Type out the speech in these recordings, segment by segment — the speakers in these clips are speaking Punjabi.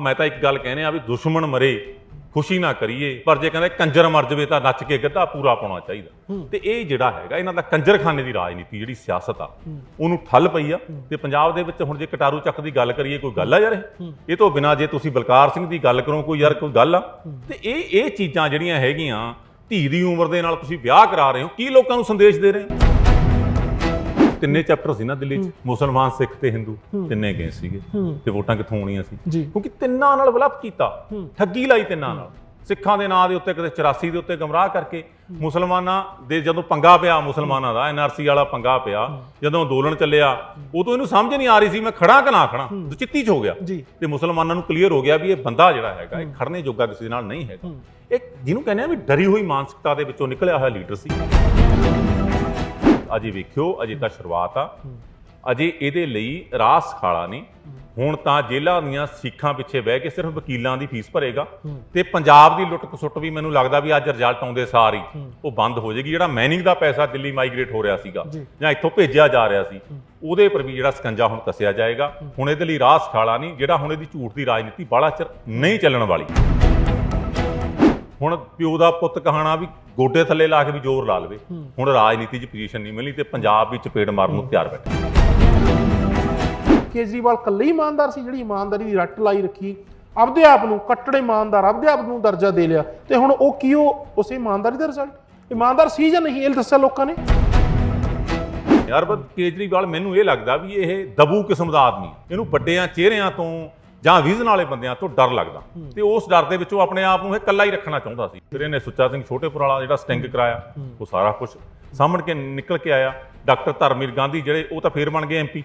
ਮੈਂ ਤਾਂ ਇੱਕ ਗੱਲ ਕਹਿੰਦੇ ਆ ਵੀ ਦੁਸ਼ਮਣ ਮਰੇ ਖੁਸ਼ੀ ਨਾ ਕਰੀਏ ਪਰ ਜੇ ਕਹਿੰਦੇ ਕੰਜਰ ਮਰ ਜਵੇ ਤਾਂ ਨੱਚ ਕੇ ਗੱਦਾ ਪੂਰਾ ਪਾਉਣਾ ਚਾਹੀਦਾ। ਤੇ ਇਹ ਜਿਹੜਾ ਹੈਗਾ ਇਹਨਾਂ ਦਾ ਕੰਜਰਖਾਨੇ ਦੀ ਰਾਜਨੀਤੀ ਜਿਹੜੀ ਸਿਆਸਤ ਆ ਉਹਨੂੰ ਠੱਲ ਪਈ ਆ। ਤੇ ਪੰਜਾਬ ਦੇ ਵਿੱਚ ਹੁਣ ਜੇ ਕਟਾਰੂ ਚੱਕ ਦੀ ਗੱਲ ਕਰੀਏ ਕੋਈ ਗੱਲ ਆ ਯਾਰ ਇਹ? ਇਹ ਤੋਂ ਬਿਨਾ ਜੇ ਤੁਸੀਂ ਬਲਕਾਰ ਸਿੰਘ ਦੀ ਗੱਲ ਕਰੋ ਕੋਈ ਯਾਰ ਕੋਈ ਗੱਲ ਆ। ਤੇ ਇਹ ਇਹ ਚੀਜ਼ਾਂ ਜਿਹੜੀਆਂ ਹੈਗੀਆਂ ਧੀ ਦੀ ਉਮਰ ਦੇ ਨਾਲ ਤੁਸੀਂ ਵਿਆਹ ਕਰਾ ਰਹੇ ਹੋ ਕੀ ਲੋਕਾਂ ਨੂੰ ਸੰਦੇਸ਼ ਦੇ ਰਹੇ ਹੋ? ਤਿੰਨੇ ਚੈਪਟਰ ਸੀ ਨਾ ਦਿੱਲੀ 'ਚ ਮੁਸਲਮਾਨ ਸਿੱਖ ਤੇ ਹਿੰਦੂ ਤਿੰਨੇ ਗਏ ਸੀਗੇ ਤੇ ਵੋਟਾਂ ਕਿੱਥੋਂ ਆਉਣੀਆਂ ਸੀ। ਕਿਉਂਕਿ ਤਿੰਨਾਂ ਨਾਲ ਵਿਲਪ ਕੀਤਾ। ਠੱਗੀ ਲਾਈ ਤਿੰਨਾਂ ਨਾਲ। ਸਿੱਖਾਂ ਦੇ ਨਾਂ ਦੇ ਉੱਤੇ ਕਿਤੇ 84 ਦੇ ਉੱਤੇ ਗਮਰਾਹ ਕਰਕੇ। ਮੁਸਲਮਾਨਾਂ ਦੇ ਜਦੋਂ ਪੰਗਾ ਪਿਆ ਮੁਸਲਮਾਨਾਂ ਦਾ ਐਨਆਰਸੀ ਵਾਲਾ ਪੰਗਾ ਪਿਆ ਜਦੋਂ ਅੰਦੋਲਨ ਚੱਲਿਆ ਉਦੋਂ ਇਹਨੂੰ ਸਮਝ ਨਹੀਂ ਆ ਰਹੀ ਸੀ ਮੈਂ ਖੜਾ ਕਿ ਨਾ ਖੜਾ ਦੁਚਿੱਤੀ 'ਚ ਹੋ ਗਿਆ। ਤੇ ਮੁਸਲਮਾਨਾਂ ਨੂੰ ਕਲੀਅਰ ਹੋ ਗਿਆ ਵੀ ਇਹ ਬੰਦਾ ਜਿਹੜਾ ਹੈਗਾ ਇਹ ਖੜਨੇ ਜੋਗਾ ਕਿਸੇ ਨਾਲ ਨਹੀਂ ਹੈਗਾ। ਇਹ ਜਿਹਨੂੰ ਕਹਿੰਦੇ ਆ ਵੀ ਡਰੀ ਹੋਈ ਮਾਨਸਿਕਤਾ ਦੇ ਵਿੱਚੋਂ ਨਿਕਲਿਆ ਹੋਇਆ ਲੀਡਰ ਸੀ। ਅਜੇ ਵੇਖਿਓ ਅਜੇ ਤਾਂ ਸ਼ੁਰੂਆਤ ਆ। ਅਜੇ ਇਹਦੇ ਲਈ ਰਾਸ ਖਾਲਾ ਨਹੀਂ। ਹੁਣ ਤਾਂ ਜੇਲ੍ਹਾਂ ਦੀਆਂ ਸੀਖਾਂ ਪਿੱਛੇ ਬਹਿ ਕੇ ਸਿਰਫ ਵਕੀਲਾਂ ਦੀ ਫੀਸ ਭਰੇਗਾ। ਤੇ ਪੰਜਾਬ ਦੀ ਲੁੱਟ ਖਸੁੱਟ ਵੀ ਮੈਨੂੰ ਲੱਗਦਾ ਵੀ ਅੱਜ ਰਿਜ਼ਲਟ ਆਉਂਦੇ ਸਾਰ ਹੀ ਉਹ ਬੰਦ ਹੋ ਜਾਏਗੀ। ਜਿਹੜਾ ਮੈਨਿੰਗ ਦਾ ਪੈਸਾ ਦਿੱਲੀ ਮਾਈਗ੍ਰੇਟ ਹੋ ਰਿਹਾ ਸੀਗਾ ਜੀ। ਇੱਥੋਂ ਭੇਜਿਆ ਜਾ ਰਿਹਾ ਸੀ ਉਹਦੇ ਪਰ ਵੀ ਜਿਹੜਾ ਸਕੰਜਾ ਹੁਣ ਕੱਸਿਆ ਜਾਏਗਾ। ਹੁਣ ਇਹਦੇ ਲਈ ਰਾਸ ਖਾਲਾ ਨਹੀਂ ਜਿਹੜਾ ਹੁਣ ਇਹਦੀ ਝੂਠ ਦੀ ਰਾਜਨੀਤੀ ਬਾਹਲਾ ਚਿਰ ਨਹੀਂ ਚੱਲਣ ਵਾਲੀ। ਹੁਣ ਪਿਓ ਦਾ ਪੁੱਤ ਕਹਾਣਾ ਵੀ ਗੋਡੇ ਥੱਲੇ ਲਾ ਕੇ ਵੀ ਜ਼ੋਰ ਲਾ ਲਵੇ। ਹੁਣ ਰਾਜਨੀਤੀ 'ਚ ਪੋਜੀਸ਼ਨ ਨਹੀਂ ਮਿਲਣੀ ਤੇ ਪੰਜਾਬ ਵਿੱਚ ਚਪੇੜ ਮਾਰਨ ਨੂੰ ਤਿਆਰ ਬੈਠੇ। ਕੇਜਰੀਵਾਲ ਕੱਲੇ ਹੀ ਇਮਾਨਦਾਰ ਸੀ ਜਿਹੜੀ ਇਮਾਨਦਾਰੀ ਦੀ ਰੱਟ ਲਾਈ ਰੱਖੀ। ਆਪਦੇ ਆਪ ਨੂੰ ਕੱਟੜ ਇਮਾਨਦਾਰ ਆਪਦੇ ਆਪ ਨੂੰ ਦਰਜਾ ਦੇ ਲਿਆ। ਤੇ ਹੁਣ ਉਹ ਕੀ ਉਹ ਉਸੇ ਇਮਾਨਦਾਰੀ ਦਾ ਰਿਜ਼ਲਟ ਇਮਾਨਦਾਰ ਸੀ ਜਾਂ ਨਹੀਂ ਇਹ ਦੱਸਿਆ ਲੋਕਾਂ ਨੇ? ਯਾਰ ਬਸ ਕੇਜਰੀਵਾਲ ਮੈਨੂੰ ਇਹ ਲੱਗਦਾ ਵੀ ਇਹ ਦਬੂ ਕਿਸਮ ਦਾ ਆਦਮੀ। ਇਹਨੂੰ ਵੱਡਿਆਂ ਚਿਹਰਿਆਂ ਤੋਂ ਜਾਂ ਵਿਜ਼ਨ ਵਾਲੇ ਬੰਦਿਆਂ ਤੋਂ ਡਰ ਲੱਗਦਾ। ਤੇ ਉਸ ਡਰ ਦੇ ਵਿੱਚੋਂ ਆਪਣੇ ਆਪ ਨੂੰ ਇਹ ਇਕੱਲਾ ਹੀ ਰੱਖਣਾ ਚਾਹੁੰਦਾ ਸੀ। ਫਿਰ ਇਹਨੇ ਸੁੱਚਾ ਸਿੰਘ ਛੋਟੇਪੁਰ ਵਾਲਾ ਜਿਹੜਾ ਸਟਿੰਗ ਕਰਾਇਆ ਉਹ ਸਾਰਾ ਕੁਝ ਸਾਹਮਣ ਕੇ ਨਿਕਲ ਕੇ ਆਇਆ। ਡਾਕਟਰ ਧਰਮਵੀਰ ਗਾਂਧੀ ਜਿਹੜੇ ਉਹ ਤਾਂ ਫੇਰ ਬਣ ਗਏ ਐਮਪੀ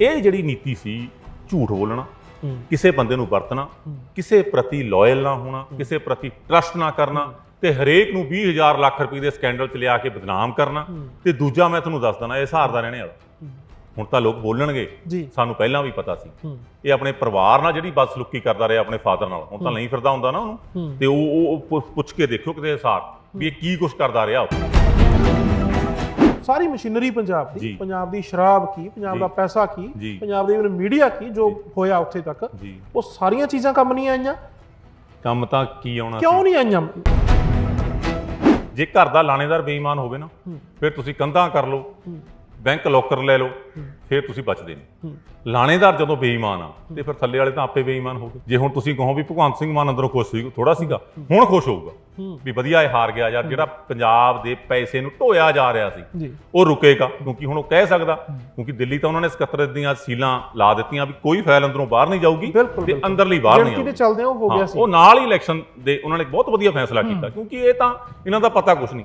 ਇਹ ਜਿਹੜੀ ਨੀਤੀ ਸੀ ਝੂਠ ਬੋਲਣਾ ਕਿਸੇ ਬੰਦੇ ਨੂੰ ਵਰਤਣਾ ਕਿਸੇ ਪ੍ਰਤੀ ਲਾਇਲ ਨਾ ਹੋਣਾ ਕਿਸੇ ਪ੍ਰਤੀ ਟਰਸਟ ਨਾ ਕਰਨਾ ਤੇ ਹਰੇਕ ਨੂੰ 20000 ਲੱਖ ਰੁਪਏ ਦੇ ਸਕੈਂਡਲ ਚ ਲਿਆ ਕੇ ਬਦਨਾਮ ਕਰਨਾ। ਤੇ ਦੂਜਾ ਮੈਂ ਤੁਹਾਨੂੰ ਦੱਸ ਦਣਾ ਇਹ ਸਹਾਰ ਦਾ ਰਹਿਣੇ ਵਾਲਾ। ਹੁਣ ਤਾਂ ਲੋਕ ਬੋਲਣਗੇ। ਜੀ। ਸਾਨੂੰ ਪਹਿਲਾਂ ਵੀ ਪਤਾ ਸੀ। ਇਹ ਆਪਣੇ ਪਰਿਵਾਰ ਨਾਲ ਜਿਹੜੀ ਬਦਸਲੂਕੀ ਕਰਦਾ ਰਿਹਾ ਆਪਣੇ ਫਾਦਰ ਨਾਲ। ਹੁਣ ਤਾਂ ਨਹੀਂ ਫਿਰਦਾ ਹੁੰਦਾ ਨਾ ਉਹਨੂੰ। ਤੇ ਉਹ ਉਹ- ਪੁੱਛ- ਕੇ ਦੇਖਿਓ ਕਿਤੇ ਹਿਸਾਬ ਵੀ ਇਹ ਕੀ ਕੁਛ ਕਰਦਾ ਰਿਹਾ ਸਾਰੀ ਮਸ਼ੀਨਰੀ ਪੰਜਾਬ ਦੀ। ਪੰਜਾਬ ਦੀ ਸ਼ਰਾਬ ਕੀ ਪੰਜਾਬ। ਦਾ ਪੈਸਾ ਕੀ। ਪੰਜਾਬ ਦੀ ਮੀਡੀਆ ਕੀ ਜੋ ਹੋਇਆ ਉੱਥੇ ਤੱਕ ਉਹ ਸਾਰੀਆਂ ਚੀਜ਼ਾਂ ਕੰਮ ਨਹੀਂ ਆਈਆਂ। ਕੰਮ ਤਾਂ ਕੀ ਆਉਣਾ ਕਿਉਂ ਨਹੀਂ ਆਈਆਂ? ਜੇ ਘਰ ਦਾ ਲਾਣੇਦਾਰ ਬੇਈਮਾਨ ਹੋਵੇ ਨਾ ਫਿਰ ਤੁਸੀਂ ਕੰਧਾਂ ਕਰ ਲਓ। ਬੈਂਕ ਲੋਕਰ ਲੈ ਲਓ ਫਿਰ ਤੁਸੀਂ ਬਚਦੇ ਨਹੀਂ ਲਾਣੇਦਾਰ ਜਦੋਂ ਬੇਈਮਾਨ ਆ ਤੇ ਫਿਰ ਥੱਲੇ ਵਾਲੇ ਤਾਂ ਆਪੇ ਬੇਈਮਾਨ ਹੋ ਗਏ। ਜੇ ਹੁਣ ਤੁਸੀਂ ਕਹੋ ਵੀ ਭਗਵੰਤ ਸਿੰਘ ਮਾਨ ਅੰਦਰੋਂ ਖੁਸ਼ ਸੀ ਥੋੜਾ ਸੀਗਾ ਹੁਣ ਖੁਸ਼ ਹੋਊਗਾ। ਵੀ ਵਧੀਆ ਇਹ ਹਾਰ ਗਿਆ ਯਾਰ ਜਿਹੜਾ ਪੰਜਾਬ ਦੇ ਪੈਸੇ ਨੂੰ ਢੋਇਆ ਜਾ ਰਿਹਾ ਸੀ ਉਹ ਰੁਕੇਗਾ। ਕਿਉਂਕਿ ਹੁਣ ਉਹ ਕਹਿ ਸਕਦਾ ਕਿਉਂਕਿ ਦਿੱਲੀ ਤਾਂ ਉਹਨਾਂ ਨੇ ਸਕੱਤਰ ਦੀਆਂ ਸੀਲਾਂ ਲਾ ਦਿੱਤੀਆਂ ਵੀ ਕੋਈ ਫਾਈਲ ਅੰਦਰੋਂ ਬਾਹਰ ਨਹੀਂ ਜਾਊਗੀ ਤੇ। ਅੰਦਰਲੀ ਬਾਹਰ ਨਹੀਂ ਆਊਗੀ। ਚੱਲਦੇ ਉਹ ਹੋ ਗਿਆ ਸੀ। ਉਹ ਨਾਲ ਹੀ ਇਲੈਕਸ਼ਨ ਦੇ ਉਹਨਾਂ ਨੇ ਬਹੁਤ ਵਧੀਆ ਫੈਸਲਾ ਕੀਤਾ ਕਿਉਂਕਿ ਇਹ ਤਾਂ ਇਹਨਾਂ ਦਾ ਪਤਾ ਕੁਝ ਨਹੀਂ।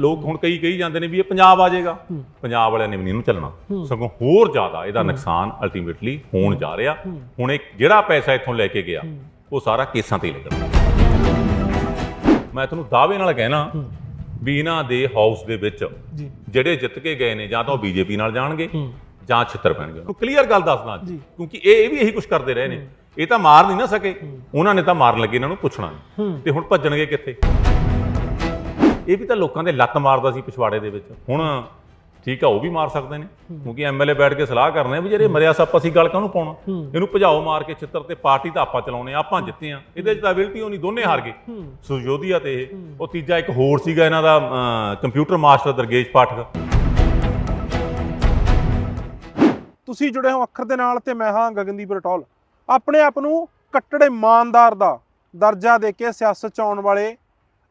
ਲੋਕ ਹੁਣ ਕਈ ਕਹੀ ਜਾਂਦੇ ਨੇ ਵੀ ਇਹ ਪੰਜਾਬ ਆ ਜਾਏਗਾ। ਪੰਜਾਬ ਵਾਲਿਆਂ ਨੇ ਵੀ ਨਹੀਂ ਇਹਨੂੰ ਚੱਲਣਾ। ਸਗੋਂ ਹੋਰ ਜ਼ਿਆਦਾ ਇਹਦਾ ਨੁਕਸਾਨ ਅਲਟੀਮੇਟਲੀ ਹੋਣ ਜਾ ਰਿਹਾ। ਹੁਣ ਇਹ ਜਿਹੜਾ ਪੈਸਾ ਇੱਥੋਂ ਲੈ ਕੇ ਗਿਆ ਉਹ ਸਾਰਾ ਕੇਸਾਂ ਤੇ ਲੱਗਣਾ ਮੈਂ ਤੁਹਾਨੂੰ ਦਾਅਵੇ ਨਾਲ ਕਹਿਣਾ ਵੀ ਇਹਨਾਂ ਦੇ ਹਾਊਸ ਦੇ ਵਿੱਚ ਜਿਹੜੇ ਜਿੱਤ ਕੇ ਗਏ ਨੇ ਜਾਂ ਤਾਂ ਉਹ ਬੀਜੇਪੀ ਨਾਲ ਜਾਣਗੇ ਜਾਂ ਛਿੱਤਰ ਪੈਣਗੇ। ਉਹ ਕਲੀਅਰ ਗੱਲ ਦੱਸਦਾ ਕਿਉਂਕਿ ਇਹ ਇਹ ਵੀ ਇਹੀ ਕੁਝ ਕਰਦੇ ਰਹੇ ਨੇ। ਇਹ ਤਾਂ ਮਾਰ ਨਹੀਂ ਨਾ ਸਕੇ। ਉਹਨਾਂ ਨੇ ਤਾਂ ਮਾਰਨ ਲੱਗੇ ਇਹਨਾਂ ਨੂੰ ਪੁੱਛਣਾ ਤੇ ਹੁਣ ਭੱਜਣਗੇ ਕਿੱਥੇ? ਇਹ ਵੀ ਤਾਂ ਲੋਕਾਂ ਦੇ ਲੱਤ ਮਾਰਦਾ ਸੀ ਪਿਛਵਾੜੇ ਦੇ ਵਿੱਚ। ਹੁਣ ਠੀਕ ਆ ਉਹ ਵੀ ਮਾਰ ਸਕਦੇ ਨੇ। ਕਿਉਂਕਿ ਐਮਐਲਏ ਬੈਠ ਕੇ ਸਲਾਹ ਕਰਨੇ ਆ ਵੀ ਜਿਹੜੇ ਮਰਿਆ ਸੱਪ ਅਸੀਂ ਗੱਲ ਕਾਹਨੂੰ ਪਾਉਣਾ? ਇਹਨੂੰ ਭਜਾਓ ਮਾਰ ਕੇ ਛਿੱਤਰ ਤੇ ਪਾਰਟੀ ਤਾਂ ਆਪਾਂ ਚਲਾਉਣੇ ਆ, ਆਪਾਂ ਜਿੱਤੇ ਆ। ਇਹਦੇ ਚ ਤਾਂ ਅਬਿਲਟੀ ਹੋਣੀ ਦੋਨੇ ਹਾਰ ਗਏ। ਸੁਜੋਧੀਆ ਤੇ ਇਹ। ਉਹ ਤੀਜਾ ਇੱਕ ਹੋਰ ਸੀਗਾ ਇਹਨਾਂ ਦਾ ਕੰਪਿਊਟਰ ਮਾਸਟਰ ਦਰਗੇਸ਼ ਪਾਠਕ। ਤੁਸੀਂ ਜੁੜੇ ਹੋ ਅੱਖਰ ਦੇ ਨਾਲ ਤੇ ਮੈਂ ਹਾਂ ਗਗਨਦੀਪ ਰਟੌਲ। ਆਪਣੇ ਆਪ ਨੂੰ ਕੱਟੜ ਇਮਾਨਦਾਰ ਦਾ ਦਰਜਾ ਦੇ ਕੇ ਸਿਆਸਤ 'ਚ ਆਉਣ ਵਾਲੇ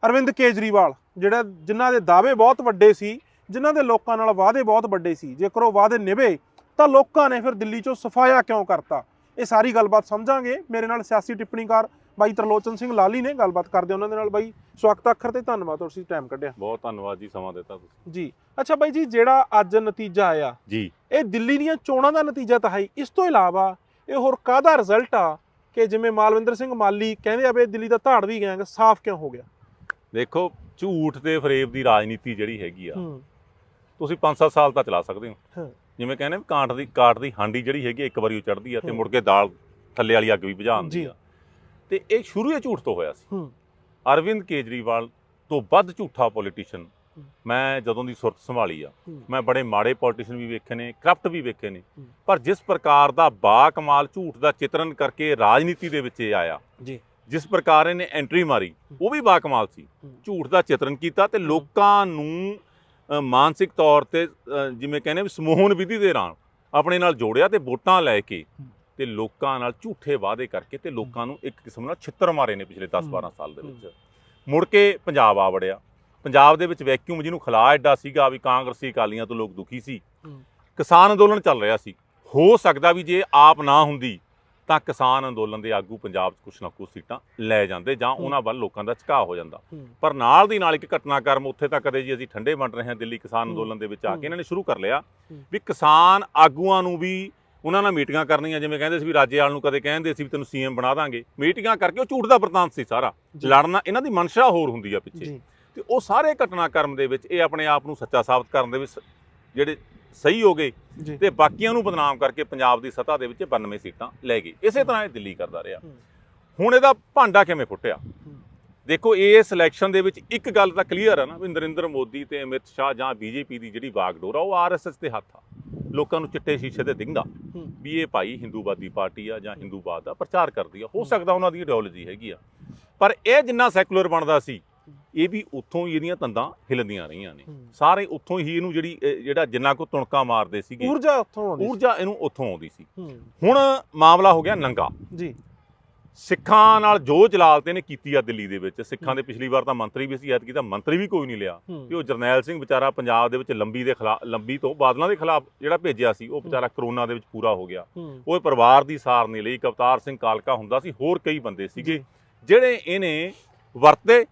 ਅਰਵਿੰਦ ਕੇਜਰੀਵਾਲ। ਜਿਹੜਾ ਜਿਨ੍ਹਾਂ ਦੇ ਦਾਅਵੇ ਬਹੁਤ ਵੱਡੇ ਸੀ ਜਿਨ੍ਹਾਂ ਦੇ ਲੋਕਾਂ ਨਾਲ ਵਾਅਦੇ ਬਹੁਤ ਵੱਡੇ ਸੀ ਜੇਕਰ ਉਹ ਵਾਅਦੇ ਨਿਭੇ ਤਾਂ ਲੋਕਾਂ ਨੇ ਫਿਰ ਦਿੱਲੀ 'ਚੋਂ ਸਫਾਇਆ ਕਿਉਂ ਕਰਤਾ? ਇਹ ਸਾਰੀ ਗੱਲਬਾਤ ਸਮਝਾਂਗੇ। ਮੇਰੇ ਨਾਲ ਸਿਆਸੀ ਟਿੱਪਣੀਕਾਰ ਬਾਈ ਤਰਲੋਚਨ ਸਿੰਘ ਲਾਲੀ ਨੇ ਗੱਲਬਾਤ ਕਰਦੇ ਉਹਨਾਂ ਦੇ ਨਾਲ। ਬਾਈ ਸਵਾਗਤ ਅੱਖਰ ਤੇ। ਧੰਨਵਾਦ ਤੁਸੀਂ ਟਾਈਮ ਕੱਢਿਆ। ਬਹੁਤ ਧੰਨਵਾਦ ਜੀ ਸਮਾਂ ਦਿੱਤਾ ਤੁਸੀਂ। ਜੀ। ਅੱਛਾ ਬਾਈ ਜੀ ਜਿਹੜਾ ਅੱਜ ਨਤੀਜਾ ਆਇਆ ਜੀ। ਇਹ ਦਿੱਲੀ ਦੀਆਂ ਚੋਣਾਂ ਦਾ ਨਤੀਜਾ ਤਾਂ ਹੈ। ਇਸ ਤੋਂ ਇਲਾਵਾ ਇਹ ਹੋਰ ਕਾਹਦਾ ਰਿਜ਼ਲਟ ਆ ਕਿ ਜਿਵੇਂ ਮਾਲਵਿੰਦਰ ਸਿੰਘ ਮਾਲੀ ਕਹਿੰਦੇ ਆ ਵੀ ਦਿੱਲੀ ਦਾ ਧਾੜ ਵੀ ਗੈਂਗ ਸਾਫ਼ ਕਿਉਂ ਹੋ ਗਿਆ? ਦੇਖੋ ਝੂਠ ਤੇ ਫਰੇਬ ਦੀ ਰਾਜਨੀਤੀ ਜਿਹੜੀ ਹੈਗੀ ਆ ਤੁਸੀਂ 5-7 ਸਾਲ ਤਾਂ ਚਲਾ ਸਕਦੇ ਹੋ। ਜਿਵੇਂ ਕਹਿੰਦੇ ਵੀ ਕਾਂਟ ਦੀ ਕਾਟ ਦੀ ਹਾਂਡੀ ਜਿਹੜੀ ਹੈਗੀ ਇੱਕ ਵਾਰੀ ਉਹ ਚੜਦੀ ਆ ਤੇ ਮੁੜ ਕੇ ਦਾਲ ਥੱਲੇ ਵਾਲੀ ਅੱਗ ਵੀ ਬੁਝਾ ਦਿੰਦੀ। ਆ। ਤੇ ਇਹ ਸ਼ੁਰੂ ਹੀ ਝੂਠ ਤੋਂ ਹੋਇਆ ਸੀ। ਅਰਵਿੰਦ ਕੇਜਰੀਵਾਲ ਤੋਂ ਵੱਧ ਝੂਠਾ ਪੋਲੀਟੀਸ਼ੀਅਨ ਮੈਂ ਜਦੋਂ ਦੀ ਸੁਰਤ ਸੰਭਾਲੀ ਆ। ਮੈਂ ਬੜੇ ਮਾੜੇ ਪੋਲੀਟੀਸ਼ੀਅਨ ਵੀ ਵੇਖੇ ਨੇ ਕਰਪਟ ਵੀ ਵੇਖੇ ਨੇ। ਪਰ ਜਿਸ ਪ੍ਰਕਾਰ ਦਾ ਬਾ ਕਮਾਲ ਝੂਠ ਦਾ ਚਿਤਰਨ ਕਰਕੇ ਰਾਜਨੀਤੀ ਦੇ ਵਿੱਚ ਇਹ ਆਇਆ ਜੀ। ਜਿਸ ਪ੍ਰਕਾਰ ਇਹਨੇ ਐਂਟਰੀ ਮਾਰੀ ਉਹ ਵੀ ਬਾ ਕਮਾਲ ਸੀ। ਝੂਠ ਦਾ ਚਿਤਰਨ ਕੀਤਾ ਤੇ ਲੋਕਾਂ ਨੂੰ ਮਾਨਸਿਕ ਤੌਰ ਤੇ ਜਿਵੇਂ ਕਹਿੰਦੇ ਵੀ ਸਮੋਹਨ ਵਿਧੀ ਦੇ ਨਾਲ ਆਪਣੇ ਨਾਲ ਜੋੜਿਆ ਤੇ ਵੋਟਾਂ ਲੈ ਕੇ। ਤੇ ਲੋਕਾਂ ਨਾਲ ਝੂਠੇ ਵਾਅਦੇ ਕਰਕੇ ਤੇ ਲੋਕਾਂ ਨੂੰ ਇੱਕ ਕਿਸਮ ਨਾਲ ਛਿੱਤਰ ਮਾਰੇ ਨੇ ਪਿਛਲੇ 10-12 ਸਾਲ ਦੇ ਵਿੱਚ। ਮੁੜ ਕੇ ਪੰਜਾਬ ਆ ਵੜਿਆ। ਪੰਜਾਬ ਦੇ ਵਿੱਚ ਵੈਕਿਊਮ ਜਿਹਨੂੰ ਖਲਾ ਐਡਾ ਸੀਗਾ ਵੀ ਕਾਂਗਰਸੀ ਅਕਾਲੀਆਂ ਤੋਂ ਲੋਕ ਦੁਖੀ ਸੀ। ਕਿਸਾਨ ਅੰਦੋਲਨ ਚੱਲ ਰਿਹਾ ਸੀ। ਹੋ ਸਕਦਾ ਵੀ ਜੇ ਆਪ ਨਾ ਹੁੰਦੀ ਤਾਂ ਕਿਸਾਨ ਅੰਦੋਲਨ ਦੇ ਆਗੂ ਪੰਜਾਬ 'ਚ ਕੁਛ ਨਾ ਕੁਛ ਸੀਟਾਂ ਲੈ ਜਾਂਦੇ ਜਾਂ ਉਹਨਾਂ ਵੱਲ ਲੋਕਾਂ ਦਾ ਝੁਕਾਅ ਹੋ ਜਾਂਦਾ। ਪਰ ਨਾਲ ਦੀ ਨਾਲ ਇੱਕ ਘਟਨਾਕ੍ਰਮ ਉੱਥੇ ਤੱਕ ਕਦੇ ਜੀ ਅਸੀਂ ਠੰਡੇ ਵੰਡ ਰਹੇ ਹਾਂ ਦਿੱਲੀ ਕਿਸਾਨ। ਅੰਦੋਲਨ ਦੇ ਵਿੱਚ ਆ। ਕੇ ਇਹਨਾਂ ਨੇ ਸ਼ੁਰੂ ਕਰ ਲਿਆ। ਵੀ ਕਿਸਾਨ ਆਗੂਆਂ ਨੂੰ ਵੀ ਉਹਨਾਂ ਨਾਲ ਮੀਟਿੰਗਾਂ ਕਰਨੀਆਂ ਜਿਵੇਂ ਕਹਿੰਦੇ ਸੀ ਵੀ ਰਾਜੇਵਾਲ ਨੂੰ ਕਦੇ ਕਹਿੰਦੇ ਸੀ ਵੀ ਤੈਨੂੰ ਸੀਐਮ ਬਣਾ ਦਾਂਗੇ ਮੀਟਿੰਗਾਂ ਕਰਕੇ ਉਹ ਝੂਠ ਦਾ ਵਰਤਾਂਤ ਸੀ ਸਾਰਾ। ਲੜਨਾ ਇਹਨਾਂ ਦੀ ਮਨਸ਼ਾ ਹੋਰ ਹੁੰਦੀ ਆ ਪਿੱਛੇ ਤੇ ਉਹ ਸਾਰੇ ਘਟਨਾਕ੍ਰਮ ਦੇ ਵਿੱਚ ਇਹ ਆਪਣੇ ਆਪ ਨੂੰ ਸੱਚਾ ਸਾਬਤ ਕਰਨ ਦੇ ਵਿੱਚ ਜਿਹੜੇ ਸਹੀ ਹੋ ਗਏ ਤੇ ਬਾਕੀਆਂ ਨੂੰ ਬਦਨਾਮ ਕਰਕੇ ਪੰਜਾਬ ਦੀ ਸੱਤਾ ਦੇ ਵਿੱਚ 92 ਸੀਟਾਂ ਲੈ ਗਏ। ਇਸੇ ਤਰ੍ਹਾਂ ਇਹ ਦਿੱਲੀ ਕਰਦਾ ਰਿਹਾ। ਹੁਣ ਇਹਦਾ ਭਾਂਡਾ ਕਿਵੇਂ ਫੁੱਟਿਆ? ਦੇਖੋ ਇਹ ਸਿਲੈਕਸ਼ਨ ਦੇ ਵਿੱਚ ਇੱਕ ਗੱਲ ਤਾਂ ਕਲੀਅਰ ਹੈ ਨਾ ਵੀ ਨਰਿੰਦਰ ਮੋਦੀ ਤੇ ਅਮਿਤ ਸ਼ਾਹ ਜਾਂ ਬੀਜੇਪੀ ਦੀ ਜਿਹੜੀ ਬਾਗਡੋਰ ਆ ਉਹ ਆਰਐਸਐਸ ਦੇ ਹੱਥ ਆ। ਲੋਕਾਂ ਨੂੰ ਚਿੱਟੇ ਸ਼ੀਸ਼ੇ ਤੇ ਦਿਖਦਾ ਹੂੰ। ਵੀ ਇਹ ਭਾਈ ਹਿੰਦੂਵਾਦੀ ਪਾਰਟੀ ਆ ਜਾਂ ਹਿੰਦੂਵਾਦ ਦਾ ਪ੍ਰਚਾਰ ਕਰਦੀ ਆ। ਹੋ ਸਕਦਾ ਉਹਨਾਂ ਦੀ ਆਈਡੀਓਲੋਜੀ ਹੈਗੀ ਆ। ਪਰ ਇਹ ਜਿੰਨਾ ਸੈਕੂਲਰ ਬਣਦਾ ਸੀ ਇਹ ਵੀ ਉੱਥੋਂ ਹੀ ਇਹਦੀਆਂ ਤੰਦਾਂ ਹਿਲਦੀਆਂ ਰਹੀਆਂ ਨੇ। ਸਾਰੇ ਉੱਥੋਂ ਹੀ ਇਹਨੂੰ ਜਿਹੜੀ ਜਿਹੜਾ ਜਿੰਨਾ ਕੋ ਤੁਣਕਾ ਮਾਰਦੇ ਸੀਗੇ ਊਰਜਾ ਉੱਥੋਂ ਆਉਂਦੀ। ਊਰਜਾ ਇਹਨੂੰ ਉੱਥੋਂ ਆਉਂਦੀ ਸੀ। ਹੁਣ ਮਾਮਲਾ ਹੋ ਗਿਆ ਨੰਗਾ। ਜੀ। ਸਿੱਖਾਂ ਨਾਲ ਜੋ ਜਲਾਲਤ ਇਹਨੇ ਕੀਤੀ ਆ ਦਿੱਲੀ ਦੇ ਵਿੱਚ ਸਿੱਖਾਂ ਦੇ ਪਿਛਲੀ ਵਾਰ ਤਾਂ ਮੰਤਰੀ ਵੀ ਸੀ ਐਤਕੀ ਤਾਂ ਮੰਤਰੀ ਵੀ ਕੋਈ ਨਹੀਂ ਲਿਆ। ਤੇ ਉਹ ਜਰਨੈਲ ਸਿੰਘ ਵਿਚਾਰਾ ਪੰਜਾਬ ਦੇ ਵਿੱਚ ਲੰਬੀ ਦੇ ਖਿਲਾਫ ਲੰਬੀ ਤੋਂ ਬਾਦਲਾਂ ਦੇ ਖਿਲਾਫ ਜਿਹੜਾ ਭੇਜਿਆ ਸੀ ਉਹ ਵਿਚਾਰਾ ਕਰੋਨਾ ਦੇ ਵਿੱਚ ਪੂਰਾ ਹੋ ਗਿਆ। ਉਹ ਪਰਿਵਾਰ ਦੀ ਸਾਰ ਨਹੀਂ ਲਈ ਕਵਤਾਰ ਸਿੰਘ ਕਾਲਕਾ ਹੁੰਦਾ ਸੀ ਹੋਰ ਕਈ ਬੰਦੇ ਸੀਗੇ। ਜਿਹੜੇ ਇਹਨੇ ਵਰਤੇ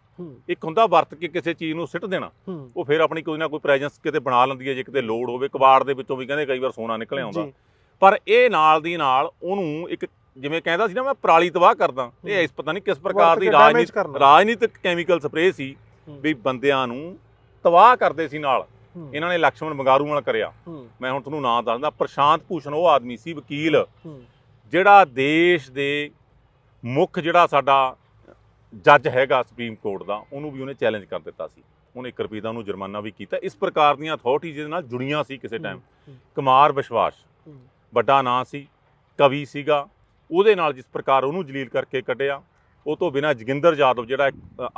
ਇੱਕ ਹੁੰਦਾ ਵਰਤ ਕੇ ਕਿਸੇ ਚੀਜ਼ ਨੂੰ ਸਿੱਟ ਦੇਣਾ। ਉਹ ਫਿਰ ਆਪਣੀ ਕੋਈ ਨਾ ਕੋਈ ਪ੍ਰੈਜੈਂਸ ਕਿਤੇ ਬਣਾ ਲੈਂਦੀ ਹੈ ਜੇ ਕਿਤੇ ਲੋੜ ਹੋਵੇ ਕਬਾੜ ਦੇ ਵਿੱਚੋਂ ਵੀ ਕਹਿੰਦੇ ਕਈ ਵਾਰ ਸੋਨਾ ਨਿਕਲ ਆਉਂਦਾ। ਪਰ ਇਹ ਨਾਲ ਦੀ ਨਾਲ ਉਹਨੂੰ ਇੱਕ ਜਿਵੇਂ ਕਹਿੰਦਾ ਸੀ ਨਾ ਮੈਂ ਪਰਾਲੀ ਤਬਾਹ ਕਰਦਾ। ਇਹ ਇਸ ਪਤਾ ਨਹੀਂ ਕਿਸ ਪ੍ਰਕਾਰ ਦੀ ਰਾਜਨੀਤਿਕ। ਰਾਜਨੀਤਿਕ ਕੈਮੀਕਲ ਸਪਰੇਅ ਸੀ। ਵੀ ਬੰਦਿਆਂ ਨੂੰ ਤਬਾਹ ਕਰਦੇ ਸੀ ਨਾਲ। ਇਹਨਾਂ ਨੇ ਲਕਸ਼ਮਣ ਮਗਾਰੂ ਨਾਲ ਕਰਿਆ। ਮੈਂ ਹੁਣ ਤੁਹਾਨੂੰ ਨਾਂ ਦੱਸਦਾ ਪ੍ਰਸ਼ਾਂਤ ਭੂਸ਼ਣ ਉਹ ਆਦਮੀ ਸੀ ਵਕੀਲ। ਜਿਹੜਾ ਦੇਸ਼ ਦੇ ਮੁੱਖ ਜਿਹੜਾ ਸਾਡਾ ਜੱਜ ਹੈਗਾ ਸੁਪਰੀਮ ਕੋਰਟ ਦਾ ਉਹਨੂੰ ਵੀ ਉਹਨੇ ਚੈਲੰਜ ਕਰ ਦਿੱਤਾ ਸੀ। ਉਹਨੇ 1 ਰੁਪਏ ਦਾ ਉਹਨੂੰ ਜੁਰਮਾਨਾ ਵੀ ਕੀਤਾ। ਇਸ ਪ੍ਰਕਾਰ ਦੀਆਂ ਅਥਾਰਟੀ ਜਿਹਦੇ ਨਾਲ ਜੁੜੀਆਂ ਸੀ ਕਿਸੇ ਟਾਈਮ। ਕੁਮਾਰ ਵਿਸ਼ਵਾਸ। ਵੱਡਾ ਨਾਂ ਸੀ ਕਵੀ ਸੀਗਾ। ਉਹਦੇ ਨਾਲ ਜਿਸ ਪ੍ਰਕਾਰ ਉਹਨੂੰ ਜਲੀਲ ਕਰਕੇ ਕੱਢਿਆ ਉਹ ਤੋਂ ਬਿਨਾ ਜਗਿੰਦਰ ਯਾਦਵ ਜਿਹੜਾ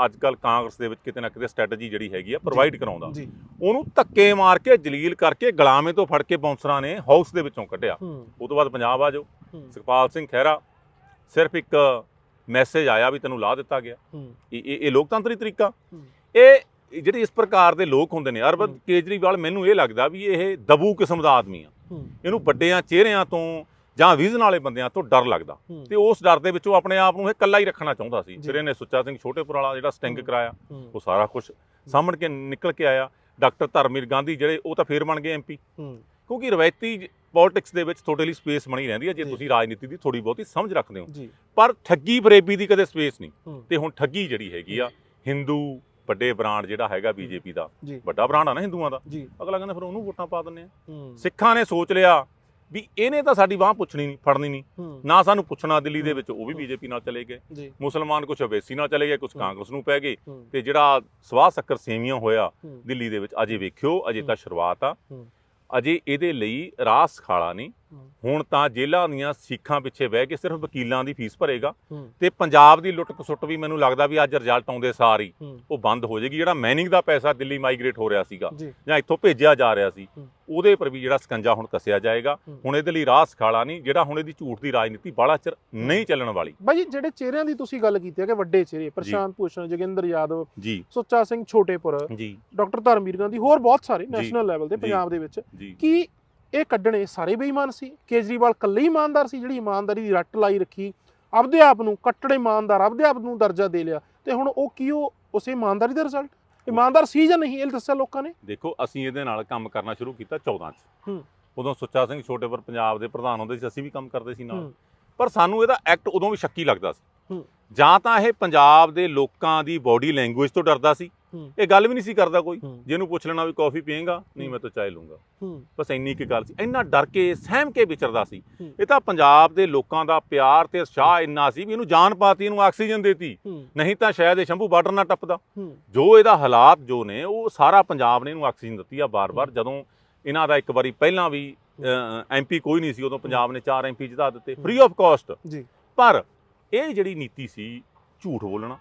ਅੱਜ ਕੱਲ ਕਾਂਗਰਸ ਦੇ ਵਿੱਚ ਕਿਤੇ ਨਾ ਕਿਤੇ ਸਟ੍ਰੈਟਜੀ ਜਿਹੜੀ ਹੈਗੀ ਆ ਪ੍ਰੋਵਾਈਡ ਕਰਾਉਂਦਾ। ਜੀ। ਉਹਨੂੰ ਧੱਕੇ ਮਾਰ ਕੇ ਜਲੀਲ ਕਰਕੇ ਗੁਲਾਮੇ ਤੋਂ ਫੜ ਕੇ ਬਾਉਂਸਰਾਂ ਨੇ ਹਾਊਸ ਦੇ ਵਿੱਚੋਂ ਕੱਢਿਆ। ਉਹ ਤੋਂ ਬਾਅਦ ਪੰਜਾਬ ਆ ਜਾਓ। ਹੂੰ। ਸੁਖਪਾਲ ਸਿੰਘ ਖਹਿਰਾ ਸਿਰਫ ਇੱਕ ਮੈਸੇਜ ਆਇਆ ਵੀ ਤੈਨੂੰ ਲਾ ਦਿੱਤਾ ਗਿਆ। ਇਹ ਇਹ ਲੋਕਤੰਤਰੀ ਤਰੀਕਾ। ਇਹ ਜਿਹੜੇ ਇਸ ਪ੍ਰਕਾਰ ਦੇ ਲੋਕ ਹੁੰਦੇ ਨੇ ਅਰਵਿੰਦ। ਕੇਜਰੀਵਾਲ ਮੈਨੂੰ ਇਹ ਲੱਗਦਾ ਵੀ ਇਹ ਦਬੂ ਕਿਸਮ ਦਾ ਆਦਮੀ ਆ। ਇਹਨੂੰ ਵੱਡਿਆਂ ਚਿਹਰਿਆਂ ਤੋਂ ਜਾਂ ਵਿਜ਼ਨ ਵਾਲੇ ਬੰਦਿਆਂ ਤੋਂ ਡਰ ਲੱਗਦਾ। ਤੇ ਉਸ ਡਰ ਦੇ ਵਿੱਚੋਂ ਆਪਣੇ ਆਪ ਨੂੰ ਇਹ ਇਕੱਲਾ ਹੀ ਰੱਖਣਾ ਚਾਹੁੰਦਾ ਸੀ। ਫਿਰ ਇਹਨੇ ਸੁੱਚਾ ਸਿੰਘ ਛੋਟੇਪੁਰ ਵਾਲਾ ਜਿਹੜਾ ਸਟਿੰਗ। ਕਰਾਇਆ ਉਹ ਸਾਰਾ ਕੁਝ ਸਾਹਮਣ ਕੇ ਨਿਕਲ ਕੇ ਆਇਆ। ਡਾਕਟਰ ਧਰਮਵੀਰ ਗਾਂਧੀ ਜਿਹੜੇ ਉਹ ਤਾਂ ਫੇਰ ਬਣ ਗਏ ਐਮਪੀ ਕਿਉਂਕਿ ਰਵਾਇਤੀ ਪੋਲਿਟਿਕਸ ਦੇ ਵਿੱਚ ਤੁਹਾਡੇ ਲਈ ਸਪੇਸ ਬਣੀ ਰਹਿੰਦੀ ਹੈ ਜੇ। ਤੁਸੀਂ ਰਾਜਨੀਤੀ ਦੀ ਥੋੜੀ ਬਹੁਤੀ ਸਮਝ ਰੱਖਦੇ ਹੋ। ਪਰ ਠੱਗੀ ਫਰੇਬੀ ਦੀ ਕਦੇ ਸਪੇਸ ਨਹੀਂ। ਤੇ ਹੁਣ ਠੱਗੀ ਜਿਹੜੀ ਹੈਗੀ ਆ ਹਿੰਦੂ ਵੱਡੇ ਬ੍ਰਾਂਡ ਜਿਹੜਾ ਹੈਗਾ ਬੀਜੇਪੀ ਦਾ ਵੱਡਾ ਬ੍ਰਾਂਡ ਆ ਨਾ ਹਿੰਦੂਆਂ ਦਾ। ਅਗਲਾ ਕਹਿੰਦਾ ਫਿਰ ਉਹਨੂੰ ਵੋਟਾਂ ਪਾ ਦਿੰਦੇ ਆ। ਸਿੱਖਾਂ ਨੇ ਸੋਚ ਲਿਆ ਵੀ ਇਹਨੇ ਤਾਂ ਸਾਡੀ ਬਾਹ ਪੁੱਛਣੀ ਨਹੀਂ ਫੜਨੀ ਨਹੀਂ। ਨਾ ਸਾਨੂੰ ਪੁੱਛਣਾ ਦਿੱਲੀ ਦੇ। ਵਿੱਚ ਉਹ ਵੀ ਬੀਜੇਪੀ ਨਾਲ ਚਲੇ ਗਏ। ਮੁਸਲਮਾਨ ਕੁਝ ਅਵੇਸੀ ਨਾਲ ਚਲੇ ਗਏ ਕੁਝ। ਕਾਂਗਰਸ ਨੂੰ ਪੈ ਗਏ। ਤੇ ਜਿਹੜਾ ਸਵਾਹ ਸ਼ੱਕਰ ਸੇਵੀਆਂ ਹੋਇਆ ਦਿੱਲੀ ਦੇ ਵਿੱਚ ਅਜੇ ਵੇਖਿਓ ਅਜੇ ਤਾਂ। ਸ਼ੁਰੂਆਤ ਆ। ਅਜੇ ਇਹਦੇ ਲਈ ਰਾਸ ਖਾਲਾ ਨਹੀਂ ਹੁਣ ਤਾਂ ਜੇਲ੍ਹਾਂ ਦੀਆਂ ਸੀਖਾਂ ਪਿੱਛੇ ਬਹਿ ਕੇ ਸਿਰਫ ਵਕੀਲਾਂ ਦੀ ਫੀਸ ਭਰੇਗਾ ਤੇ ਪੰਜਾਬ ਦੀ ਲੁੱਟ ਖਸੁੱਟ ਵੀ ਮੈਨੂੰ ਲੱਗਦਾ ਵੀ ਅੱਜ ਰਿਜ਼ਲਟ ਆਉਂਦੇ ਸਾਰ ਹੀ ਉਹ ਬੰਦ ਹੋ ਜਾਏਗੀ। ਜਿਹੜਾ ਮੈਨਿੰਗ ਦਾ ਪੈਸਾ ਦਿੱਲੀ ਮਾਈਗ੍ਰੇਟ ਹੋ ਰਿਹਾ ਸੀਗਾ ਜੀ। ਇੱਥੋਂ ਭੇਜਿਆ ਜਾ ਰਿਹਾ ਸੀ। ਉਹਦੇ ਪਰ ਵੀ ਜਿਹੜਾ ਸਕੰਜਾ ਹੁਣ ਕੱਸਿਆ ਜਾਏਗਾ। ਹੁਣ ਇਹਦੇ ਲਈ ਰਾਸ ਖਾਲਾ ਨਹੀਂ ਜਿਹੜਾ ਹੁਣ ਇਹਦੀ ਝੂਠ ਦੀ ਰਾਜਨੀਤੀ ਬਾਹਲਾ ਚਿਰ ਨਹੀਂ ਚੱਲਣ ਵਾਲੀ। ਬਾਈ ਜਿਹੜੇ ਚਿਹਰਿਆਂ ਦੀ ਤੁਸੀਂ ਗੱਲ ਕੀਤੀ ਹੈ ਕਿ ਵੱਡੇ ਚਿਹਰੇ ਪ੍ਰਸ਼ਾਂਤ ਭੂਸ਼ਣ ਜੋਗਿੰਦਰ ਯਾਦਵ ਸੁੱਚਾ ਸਿੰਘ ਛੋਟੇਪੁਰ ਡਾਕਟਰ ਧਰਮਵੀਰ ਗਾਂਧੀ ਹੋਰ ਬਹੁਤ ਸਾਰੇ ਨੈਸ਼ਨਲ ਲੈਵਲ ਜੀ। ਪੰਜਾਬ ਦੇ ਵਿੱਚ ਕੀ ਇਹ ਕੱਢਣੇ ਸਾਰੇ ਬੇਈਮਾਨ ਸੀ। ਕੇਜਰੀਵਾਲ ਇਕੱਲੇ ਹੀ ਇਮਾਨਦਾਰ ਸੀ ਜਿਹੜੀ ਇਮਾਨਦਾਰੀ ਦੀ ਰੱਟ ਲਾਈ ਰੱਖੀ। ਆਪਦੇ ਆਪ ਨੂੰ ਕੱਟੜੇ ਇਮਾਨਦਾਰ ਆਪਦੇ ਆਪ ਨੂੰ ਦਰਜਾ ਦੇ ਲਿਆ। ਤੇ ਹੁਣ ਉਹ ਕੀ ਉਹ ਉਸੇ ਇਮਾਨਦਾਰੀ ਦਾ ਰਿਜ਼ਲਟ ਇਮਾਨਦਾਰ ਸੀ ਜਾਂ ਨਹੀਂ ਇਹ ਦੱਸਿਆ ਲੋਕਾਂ ਨੇ। ਦੇਖੋ ਅਸੀਂ ਇਹਦੇ ਨਾਲ ਕੰਮ ਕਰਨਾ ਸ਼ੁਰੂ ਕੀਤਾ 14 ਚ। ਹੂੰ। ਉਦੋਂ ਸੁੱਚਾ ਸਿੰਘ ਛੋਟੇਪੁਰ ਪੰਜਾਬ ਦੇ ਪ੍ਰਧਾਨ ਹੁੰਦੇ ਸੀ ਅਸੀਂ ਵੀ ਕੰਮ ਕਰਦੇ ਸੀ ਨਾਲ। ਪਰ ਸਾਨੂੰ ਇਹਦਾ ਐਕਟ ਉਦੋਂ ਵੀ ਸ਼ੱਕੀ ਲੱਗਦਾ ਸੀ। ਜਾਂ ਤਾਂ ਇਹ ਪੰਜਾਬ ਦੇ ਲੋਕਾਂ ਦੀ ਬਾਡੀ ਲੈਂਗੁਏਜ ਤੋਂ ਡਰਦਾ ਸੀ। ਇਹ ਗੱਲ ਵੀ ਨਹੀਂ ਸੀ ਕਰਦਾ ਕੋਈ। ਜਿਹਨੂੰ ਪੁੱਛ ਲੈਣਾ ਵੀ ਕਾਫੀ ਪੀਏਗਾ ਨਹੀਂ ਮੈਂ ਤਾਂ ਚਾਹ ਲੂੰਗਾ ਬਸ ਇੰਨੀ ਕੀ ਗੱਲ ਸੀ। ਇੰਨਾ ਡਰ ਕੇ ਸਹਿਮ ਕੇ ਵਿਚਰਦਾ ਸੀ। ਇਹ ਤਾਂ ਪੰਜਾਬ ਦੇ ਲੋਕਾਂ ਦਾ ਪਿਆਰ ਤੇ ਉਤਸ਼ਾਹ ਇੰਨਾ ਸੀ ਵੀ ਇਹਨੂੰ ਜਾਨ ਪਾਤੀ ਇਹਨੂੰ ਆਕਸੀਜਨ ਦੇਤੀ। ਨਹੀਂ ਤਾਂ ਸ਼ਾਇਦ ਇਹ ਸ਼ੰਭੂ ਬਾਰਡਰ ਨਾ ਟੱਪਦਾ। ਜੋ ਇਹਦਾ ਹਾਲਾਤ ਜੋ ਨੇ ਉਹ ਸਾਰਾ ਪੰਜਾਬ ਨੇ ਇਹਨੂੰ ਆਕਸੀਜਨ ਦਿੱਤੀ ਆ ਬਾਰ-ਬਾਰ। ਜਦੋਂ ਇਹਨਾਂ ਦਾ ਇੱਕ ਵਾਰੀ ਪਹਿਲਾਂ ਵੀ ਐਮਪੀ ਕੋਈ ਨਹੀਂ ਸੀ ਉਦੋਂ ਪੰਜਾਬ ਨੇ 4 ਐਮਪੀ ਜਿਤਾ ਦਿੱਤੇ। ਫ੍ਰੀ ਆਫ ਕਾਸਟ ਜੀ। ਪਰ ਇਹ ਜਿਹੜੀ ਨੀਤੀ ਸੀ ਝੂਠ ਬੋਲਣਾ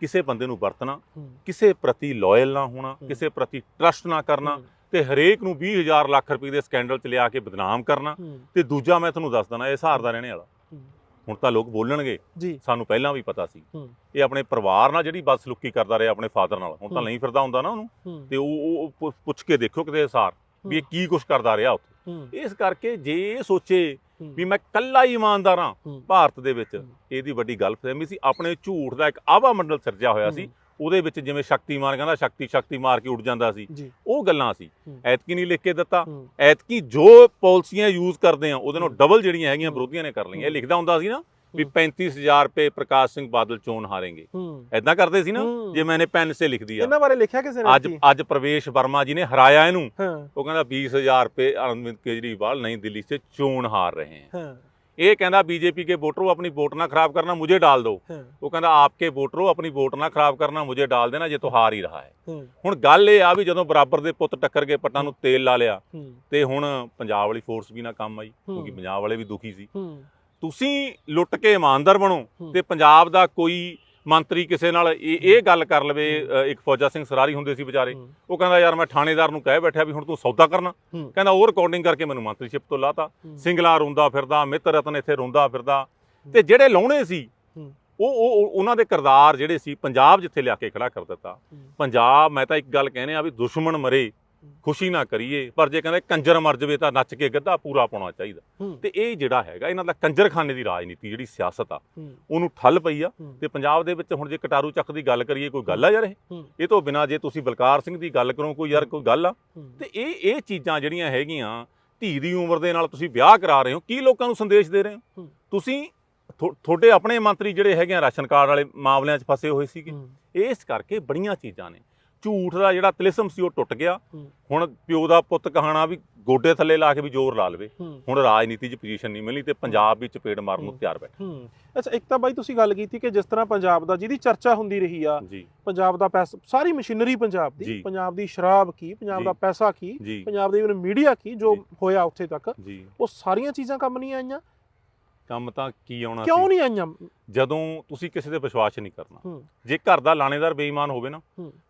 ਕਿਸੇ ਬੰਦੇ ਨੂੰ ਵਰਤਣਾ ਕਿਸੇ ਪ੍ਰਤੀ ਲਾਇਲ ਨਾ ਹੋਣਾ। ਕਿਸੇ ਪ੍ਰਤੀ ਟਰਸਟ ਨਾ ਕਰਨਾ ਤੇ ਹਰੇਕ ਨੂੰ 20000 ਲੱਖ ਰੁਪਏ ਦੇ ਸਕੈਂਡਲ ਚ ਲਿਆ ਕੇ ਬਦਨਾਮ ਕਰਨਾ ਤੇ ਦੂਜਾ ਮੈਂ ਤੁਹਾਨੂੰ ਦੱਸ ਦਣਾ ਇਹ ਸਹਾਰ ਦਾ ਰਹਿਣੇ ਵਾਲਾ। ਹੁਣ ਤਾਂ ਲੋਕ ਬੋਲਣਗੇ ਸਾਨੂੰ ਪਹਿਲਾਂ ਵੀ ਪਤਾ ਸੀ। ਇਹ ਆਪਣੇ ਪਰਿਵਾਰ ਨਾਲ ਜਿਹੜੀ ਬਦਸਲੂਕੀ ਕਰਦਾ ਰਿਹਾ ਆਪਣੇ ਫਾਦਰ ਨਾਲ ਹੁਣ ਤਾਂ। ਨਹੀਂ ਫਿਰਦਾ ਹੁੰਦਾ ਨਾ ਉਹਨੂੰ। ਤੇ ਉਹ ਪੁੱਛ ਕੇ ਦੇਖੋ ਕਿਤੇ ਹਿਸਾਰ ਵੀ ਇਹ ਕੀ ਕੁਛ ਕਰਦਾ ਰਿਹਾ ਉੱਥੇ। ਇਸ ਕਰਕੇ ਜੇ ਇਹ ਸੋਚੇ ਵੀ ਮੈਂ ਕੱਲਾ ਹੀ ਇਮਾਨਦਾਰ ਹਾਂ ਭਾਰਤ ਦੇ ਵਿੱਚ। ਇਹਦੀ ਵੱਡੀ ਗਲਤਫਹਿਮੀ ਸੀ। ਆਪਣੇ ਝੂਠ ਦਾ ਇੱਕ ਆਵਾ ਮੰਡਲ ਸਿਰਜਿਆ ਹੋਇਆ ਸੀ। ਉਹਦੇ ਵਿੱਚ ਜਿਵੇਂ ਸ਼ਕਤੀਮਾਨ ਕਹਿੰਦਾ ਸ਼ਕਤੀ ਸ਼ਕਤੀ ਮਾਰ ਕੇ ਉੱਡ ਜਾਂਦਾ ਸੀ। ਉਹ ਗੱਲਾਂ ਸੀ। ਐਤਕੀ ਨਹੀਂ ਲਿਖ ਕੇ ਦਿੱਤਾ। ਐਤਕੀ ਜੋ ਪਾਲਿਸੀਆਂ ਯੂਜ਼ ਕਰਦੇ ਆ ਉਹਦੇ ਨਾਲ। ਡਬਲ ਜਿਹੜੀਆਂ ਹੈਗੀਆਂ। ਵਿਰੋਧੀਆਂ ਨੇ ਕਰ ਲਈਆਂ। ਇਹ। ਲਿਖਦਾ ਹੁੰਦਾ ਸੀ ਨਾ ਵੀ 35000 ਰੁਪਏ ਪ੍ਰਕਾਸ਼ ਸਿੰਘ ਬਾਦਲ ਚੋਣ ਹਾਰेंगे ਐਦਾਂ ਕਰਦੇ ਸੀ ਨਾ ਜੇ ਮੈਨੇ ਪੈਨ ਸੇ ਲਿਖ ਦਿਆ। ਇਹਨਾਂ ਬਾਰੇ ਲਿਖਿਆ ਕਿਸੇ ਨੇ ਅੱਜ ਅੱਜ ਪ੍ਰਵੇਸ਼ ਵਰਮਾ ਜੀ ਨੇ ਹਰਾਇਆ ਇਹਨੂੰ। ਉਹ ਕਹਿੰਦਾ 20000 ਰੁਪਏ ਅਰਵਿੰਦ ਕੇਜਰੀਵਾਲ ਨਹੀਂ ਦਿੱਲੀ ਸੇ ਚੋਣ ਹਾਰ ਰਹੇ ਹਨ ਇਹ ਕਹਿੰਦਾ ਬੀਜੇਪੀ ਕੇ ਵੋਟਰੋ ਆਪਣੀ ਵੋਟ ਨਾ ਖਰਾਬ ਕਰਨਾ ਮੁਝੇ ਡਾਲ ਦਿਓ ਉਹ ਕਹਿੰਦਾ ਆਪਕੇ ਵੋਟਰੋ ਆਪਣੀ ਵੋਟ ਨਾ ਖਰਾਬ ਕਰਨਾ ਮੁਝੇ ਡਾਲ ਦੇਣਾ ਜੇ ਤੋ ਹਾਰ ਹੀ ਰਹਾ ਹੈ। ਹੁਣ ਗੱਲ ਇਹ ਆ ਵੀ ਜਦੋਂ ਬਰਾਬਰ ਦੇ ਪੁੱਤ ਟੱਕਰ ਕੇ ਪੱਟਾਂ ਨੂੰ ਤੇਲ ਲਾ ਲਿਆ ਤੇ ਹੁਣ ਪੰਜਾਬ ਵਾਲੀ ਫੋਰਸ ਵੀ ਨਾ ਕੰਮ ਆਈ ਕਿਉਂਕਿ ਪੰਜਾਬ ਵਾਲੇ ਵੀ ਦੁਖੀ ਸੀ। ਤੁਸੀਂ ਲੁੱਟ ਕੇ ਇਮਾਨਦਾਰ ਬਣੋ। ਤੇ ਪੰਜਾਬ ਦਾ ਕੋਈ ਮੰਤਰੀ ਕਿਸੇ ਨਾਲ ਇਹ ਇਹ ਗੱਲ ਕਰ ਲਵੇ ਇੱਕ ਫੌਜਾ ਸਿੰਘ ਸਰਾਰੀ ਹੁੰਦੇ ਸੀ ਵਿਚਾਰੇ ਉਹ ਕਹਿੰਦਾ ਯਾਰ ਮੈਂ ਥਾਣੇਦਾਰ ਨੂੰ ਕਹਿ ਬੈਠਿਆ ਵੀ ਹੁਣ ਤੂੰ ਸੌਦਾ ਕਰਨਾ। ਕਹਿੰਦਾ ਉਹ ਰਿਕਾਰਡਿੰਗ ਕਰਕੇ ਮੈਨੂੰ ਮੰਤਰੀਸ਼ਿਪ ਤੋਂ ਲਾਤਾ। ਸਿੰਗਲਾ ਰੋਂਦਾ ਫਿਰਦਾ ਮਿੱਤਰ ਰਤਨ ਇੱਥੇ ਰੋਂਦਾ ਫਿਰਦਾ। ਤੇ ਜਿਹੜੇ ਲਾਉਣੇ ਸੀ। ਉਹ ਉਹ ਉਹ- ਉਹਨਾਂ ਦੇ ਕਿਰਦਾਰ ਜਿਹੜੇ ਸੀ ਪੰਜਾਬ ਜਿੱਥੇ ਲਿਆ ਕੇ ਖੜਾ ਕਰ ਦਿੱਤਾ। ਪੰਜਾਬ ਮੈਂ ਤਾਂ ਇੱਕ ਗੱਲ ਕਹਿੰਦੇ ਆ ਵੀ ਦੁਸ਼ਮਣ ਮਰੇ। ਖੁਸ਼ੀ ਨਾ ਕਰੀਏ ਪਰ ਜੇ ਕਹਿੰਦੇ ਕੰਜਰ ਮਰ ਜਵੇ ਤਾਂ ਨੱਚ ਕੇ ਗੱਦਾ ਪੂਰਾ ਪਾਉਣਾ ਚਾਹੀਦਾ। ਤੇ ਇਹ ਜਿਹੜਾ ਹੈਗਾ ਇਹਨਾਂ ਦਾ ਕੰਜਰਖਾਨੇ ਦੀ ਰਾਜਨੀਤੀ ਜਿਹੜੀ ਸਿਆਸਤ ਆ ਉਹਨੂੰ ਠੱਲ ਪਈ ਆ। ਤੇ ਪੰਜਾਬ ਦੇ ਵਿੱਚ ਹੁਣ ਜੇ ਕਟਾਰੂ ਚੱਕ ਦੀ ਗੱਲ ਕਰੀਏ ਕੋਈ ਗੱਲ ਆ ਯਾਰ ਇਹ? ਤੋਂ ਬਿਨਾ ਜੇ ਤੁਸੀਂ ਬਲਕਾਰ ਸਿੰਘ ਦੀ ਗੱਲ ਕਰੋ ਕੋਈ ਯਾਰ ਕੋਈ ਗੱਲ ਆ। ਤੇ ਇਹ ਇਹ ਚੀਜ਼ਾਂ ਜਿਹੜੀਆਂ ਹੈਗੀਆਂ ਧੀ ਦੀ ਉਮਰ ਦੇ ਨਾਲ ਤੁਸੀਂ ਵਿਆਹ ਕਰਾ ਰਹੇ ਹੋ ਕੀ ਲੋਕਾਂ ਨੂੰ ਸੰਦੇਸ਼ ਦੇ ਰਹੇ ਹੋ। ਤੁਸੀਂ ਤੁਹਾਡੇ ਆਪਣੇ ਮੰਤਰੀ ਜਿਹੜੇ ਹੈਗੇ ਆ ਰਾਸ਼ਨ ਕਾਰਡ ਵਾਲੇ ਮਾਮਲਿਆਂ 'ਚ ਫਸੇ ਹੋਏ ਸੀਗੇ। ਇਸ ਕਰਕੇ ਬੜੀਆਂ ਚੀਜ਼ਾਂ ਨੇ। ਝੂਠ ਦਾ ਜਿਹੜਾ ਤਿਲਿਸਮ ਸੀ ਉਹ ਟੁੱਟ ਗਿਆ। ਹੁਣ ਪਿਓ ਦਾ ਪੁੱਤ ਕਹਾਣਾ ਵੀ ਗੋਡੇ ਥੱਲੇ ਲਾ ਕੇ ਵੀ ਜ਼ੋਰ ਲਾ ਲਵੇ ਹੁਣ ਰਾਜਨੀਤੀ 'ਚ ਪੋਜੀਸ਼ਨ ਨਹੀਂ ਮਿਲੀ ਤੇ ਪੰਜਾਬ ਵੀ ਚਪੇੜ ਮਾਰਨ ਨੂੰ। ਤਿਆਰ ਬੈਠਾ ਅੱਛਾ ਇੱਕ ਤਾਂ ਬਾਈ ਤੁਸੀਂ ਗੱਲ ਕੀਤੀ ਕਿ ਜਿਸ ਤਰ੍ਹਾਂ ਪੰਜਾਬ ਦਾ ਜਿਹਦੀ ਚਰਚਾ ਹੁੰਦੀ ਰਹੀ ਆ ਪੰਜਾਬ ਦਾ ਪੈਸਾ ਸਾਰੀ ਮਸ਼ੀਨਰੀ ਪੰਜਾਬ ਦੀ। ਪੰਜਾਬ ਦੀ ਸ਼ਰਾਬ ਕੀ ਪੰਜਾਬ। ਦਾ ਪੈਸਾ ਕੀ ਪੰਜਾਬ ਦੀ ਮੀਡੀਆ ਕੀ ਜੋ। ਹੋਇਆ ਉੱਥੇ ਤੱਕ ਉਹ ਸਾਰੀਆਂ ਚੀਜ਼ਾਂ ਕੰਮ ਨਹੀਂ ਆਈਆਂ ਕੰਮ ਤਾਂ ਕੀ ਆਉਣਾ ਕਿਉਂ ਸੀ ਨਹੀਂ ਆਈਆਂ ਜਦੋਂ ਤੁਸੀਂ ਕਿਸੇ ਤੇ ਵਿਸ਼ਵਾਸ ਨਹੀਂ ਕਰਨਾ ਜੇ ਘਰ ਦਾ ਲਾਣੇਦਾਰ ਬੇਈਮਾਨ ਹੋਵੇ ਨਾ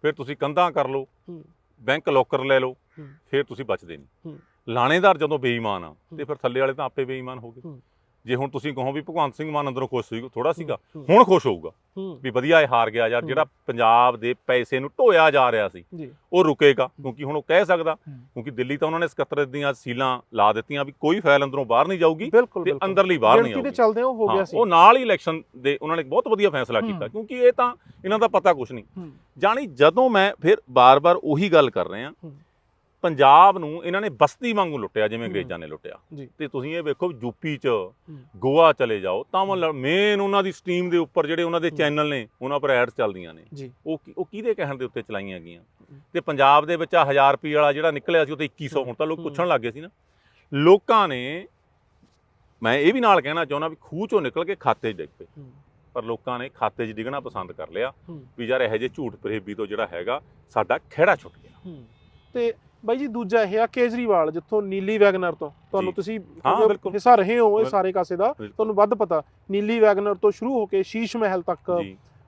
ਫਿਰ ਤੁਸੀਂ ਕੰਧਾਂ ਕਰ ਲਓ ਬੈਂਕ ਲੋਕਰ ਲੈ ਲਓ। ਫਿਰ ਤੁਸੀਂ ਬਚਦੇ ਨਹੀਂ। ਲਾਣੇਦਾਰ ਜਦੋਂ ਬੇਈਮਾਨ ਆ ਤੇ। ਫਿਰ ਥੱਲੇ ਵਾਲੇ ਤਾਂ ਆਪੇ ਬੇਈਮਾਨ ਹੋ ਗਏ। ਜੇ ਹੁਣ ਤੁਸੀਂ ਕਹੋ ਵੀ ਭਗਵੰਤ ਸਿੰਘ ਮਾਨ ਅੰਦਰੋਂ ਖੁਸ਼ ਸੀ ਥੋੜਾ ਸੀਗਾ। ਹੁਣ ਖੁਸ਼ ਹੋਊਗਾ ਵੀ ਵਧੀਆ ਇਹ ਹਾਰ ਗਿਆ ਯਾਰ। ਜਿਹੜਾ ਪੰਜਾਬ ਦੇ ਪੈਸੇ ਨੂੰ ਢੋਇਆ ਜਾ ਰਿਹਾ ਸੀ ਉਹ ਰੁਕੇਗਾ ਕਿਉਂਕਿ ਹੁਣ ਉਹ ਕਹਿ ਸਕਦਾ। ਕਿਉਂਕਿ ਦਿੱਲੀ ਤਾਂ ਉਹਨਾਂ ਨੇ ਸਕੱਤਰ ਦੀਆਂ ਸੀਲਾਂ ਲਾ ਦਿੱਤੀਆਂ ਵੀ ਕੋਈ ਫਾਈਲ ਅੰਦਰੋਂ ਬਾਹਰ ਨਹੀਂ ਜਾਊਗੀ ਤੇ ਅੰਦਰਲੀ ਬਾਹਰ ਨਹੀਂ ਆਊਗੀ ਚੱਲਦੇ ਉਹ ਹੋ ਗਿਆ ਸੀ ਉਹ ਨਾਲ ਹੀ ਇਲੈਕਸ਼ਨ ਦੇ ਉਹਨਾਂ ਨੇ ਬਹੁਤ ਵਧੀਆ ਫੈਸਲਾ। ਕੀਤਾ ਕਿਉਂਕਿ ਇਹ ਤਾਂ ਇਹਨਾਂ ਦਾ ਪਤਾ ਕੁਝ ਨਹੀਂ ਜਾਣੀ ਜਦੋਂ ਮੈਂ ਫਿਰ ਬਾਰ-ਬਾਰ ਉਹੀ ਗੱਲ ਕਰ ਰਿਹਾ। ਪੰਜਾਬ ਨੂੰ ਇਹਨਾਂ ਨੇ ਬਸਤੀ ਵਾਂਗੂ ਲੁੱਟਿਆ ਜਿਵੇਂ। ਅੰਗਰੇਜ਼ਾਂ ਨੇ ਲੁੱਟਿਆ। ਤੇ ਤੁਸੀਂ ਇਹ ਵੇਖੋ ਯੂਪੀ 'ਚ ਗੋਆ ਚਲੇ ਜਾਓ ਤਾਂ ਮੇਨ ਉਹਨਾਂ ਦੀ ਸਟ੍ਰੀਮ ਦੇ ਉੱਪਰ ਜਿਹੜੇ ਉਹਨਾਂ ਦੇ। ਚੈਨਲ ਨੇ ਉਹਨਾਂ ਪਰ ਐਡਸ ਚੱਲਦੀਆਂ ਨੇ। ਉਹ ਉਹ ਕਿਹਦੇ ਕਹਿਣ ਦੇ ਉੱਤੇ ਚਲਾਈਆਂ ਗਈਆਂ? ਤੇ ਪੰਜਾਬ ਦੇ ਵਿੱਚ 1000 ਰੁਪਏ ਵਾਲਾ ਜਿਹੜਾ ਨਿਕਲਿਆ ਸੀ ਉਹ ਤੇ 2100 ਹੁਣ ਤਾਂ ਲੋਕ। ਪੁੱਛਣ ਲੱਗ ਗਏ ਸੀ ਨਾ। ਲੋਕਾਂ ਨੇ ਮੈਂ ਇਹ ਵੀ ਨਾਲ ਕਹਿਣਾ ਚਾਹੁੰਦਾ ਵੀ ਖੂਹ ਚੋਂ ਨਿਕਲ ਕੇ ਖਾਤੇ 'ਚ ਡਿੱਗ ਪਏ। ਪਰ ਲੋਕਾਂ ਨੇ ਖਾਤੇ 'ਚ ਡਿੱਗਣਾ ਪਸੰਦ ਕਰ ਲਿਆ ਵੀ ਯਾਰ ਇਹੋ ਜਿਹੇ ਝੂਠ ਫਰੇਬੀ ਤੋਂ ਜਿਹੜਾ ਹੈਗਾ ਸਾਡਾ ਖਿਹੜਾ ਛੁੱਟ ਗਿਆ। ਤੇ ਬਾਈ ਜੀ ਦੂਜਾ ਇਹ ਆ ਕੇਜਰੀਵਾਲ ਜਿੱਥੋਂ ਨੀਲੀ ਵੈਗਨਰ ਤੋਂ ਤੁਹਾਨੂੰ। ਤੁਸੀਂ। ਹਿੱਸਾ ਰਹੇ ਹੋ ਇਹ। ਸਾਰੇ ਕਾਸੇ ਦਾ। ਤੁਹਾਨੂੰ ਵੱਧ ਪਤਾ ਨੀਲੀ ਵੈਗਨਰ ਤੋਂ ਸ਼ੁਰੂ ਹੋ ਕੇ ਸ਼ੀਸ਼ ਮਹਿਲ ਤੱਕ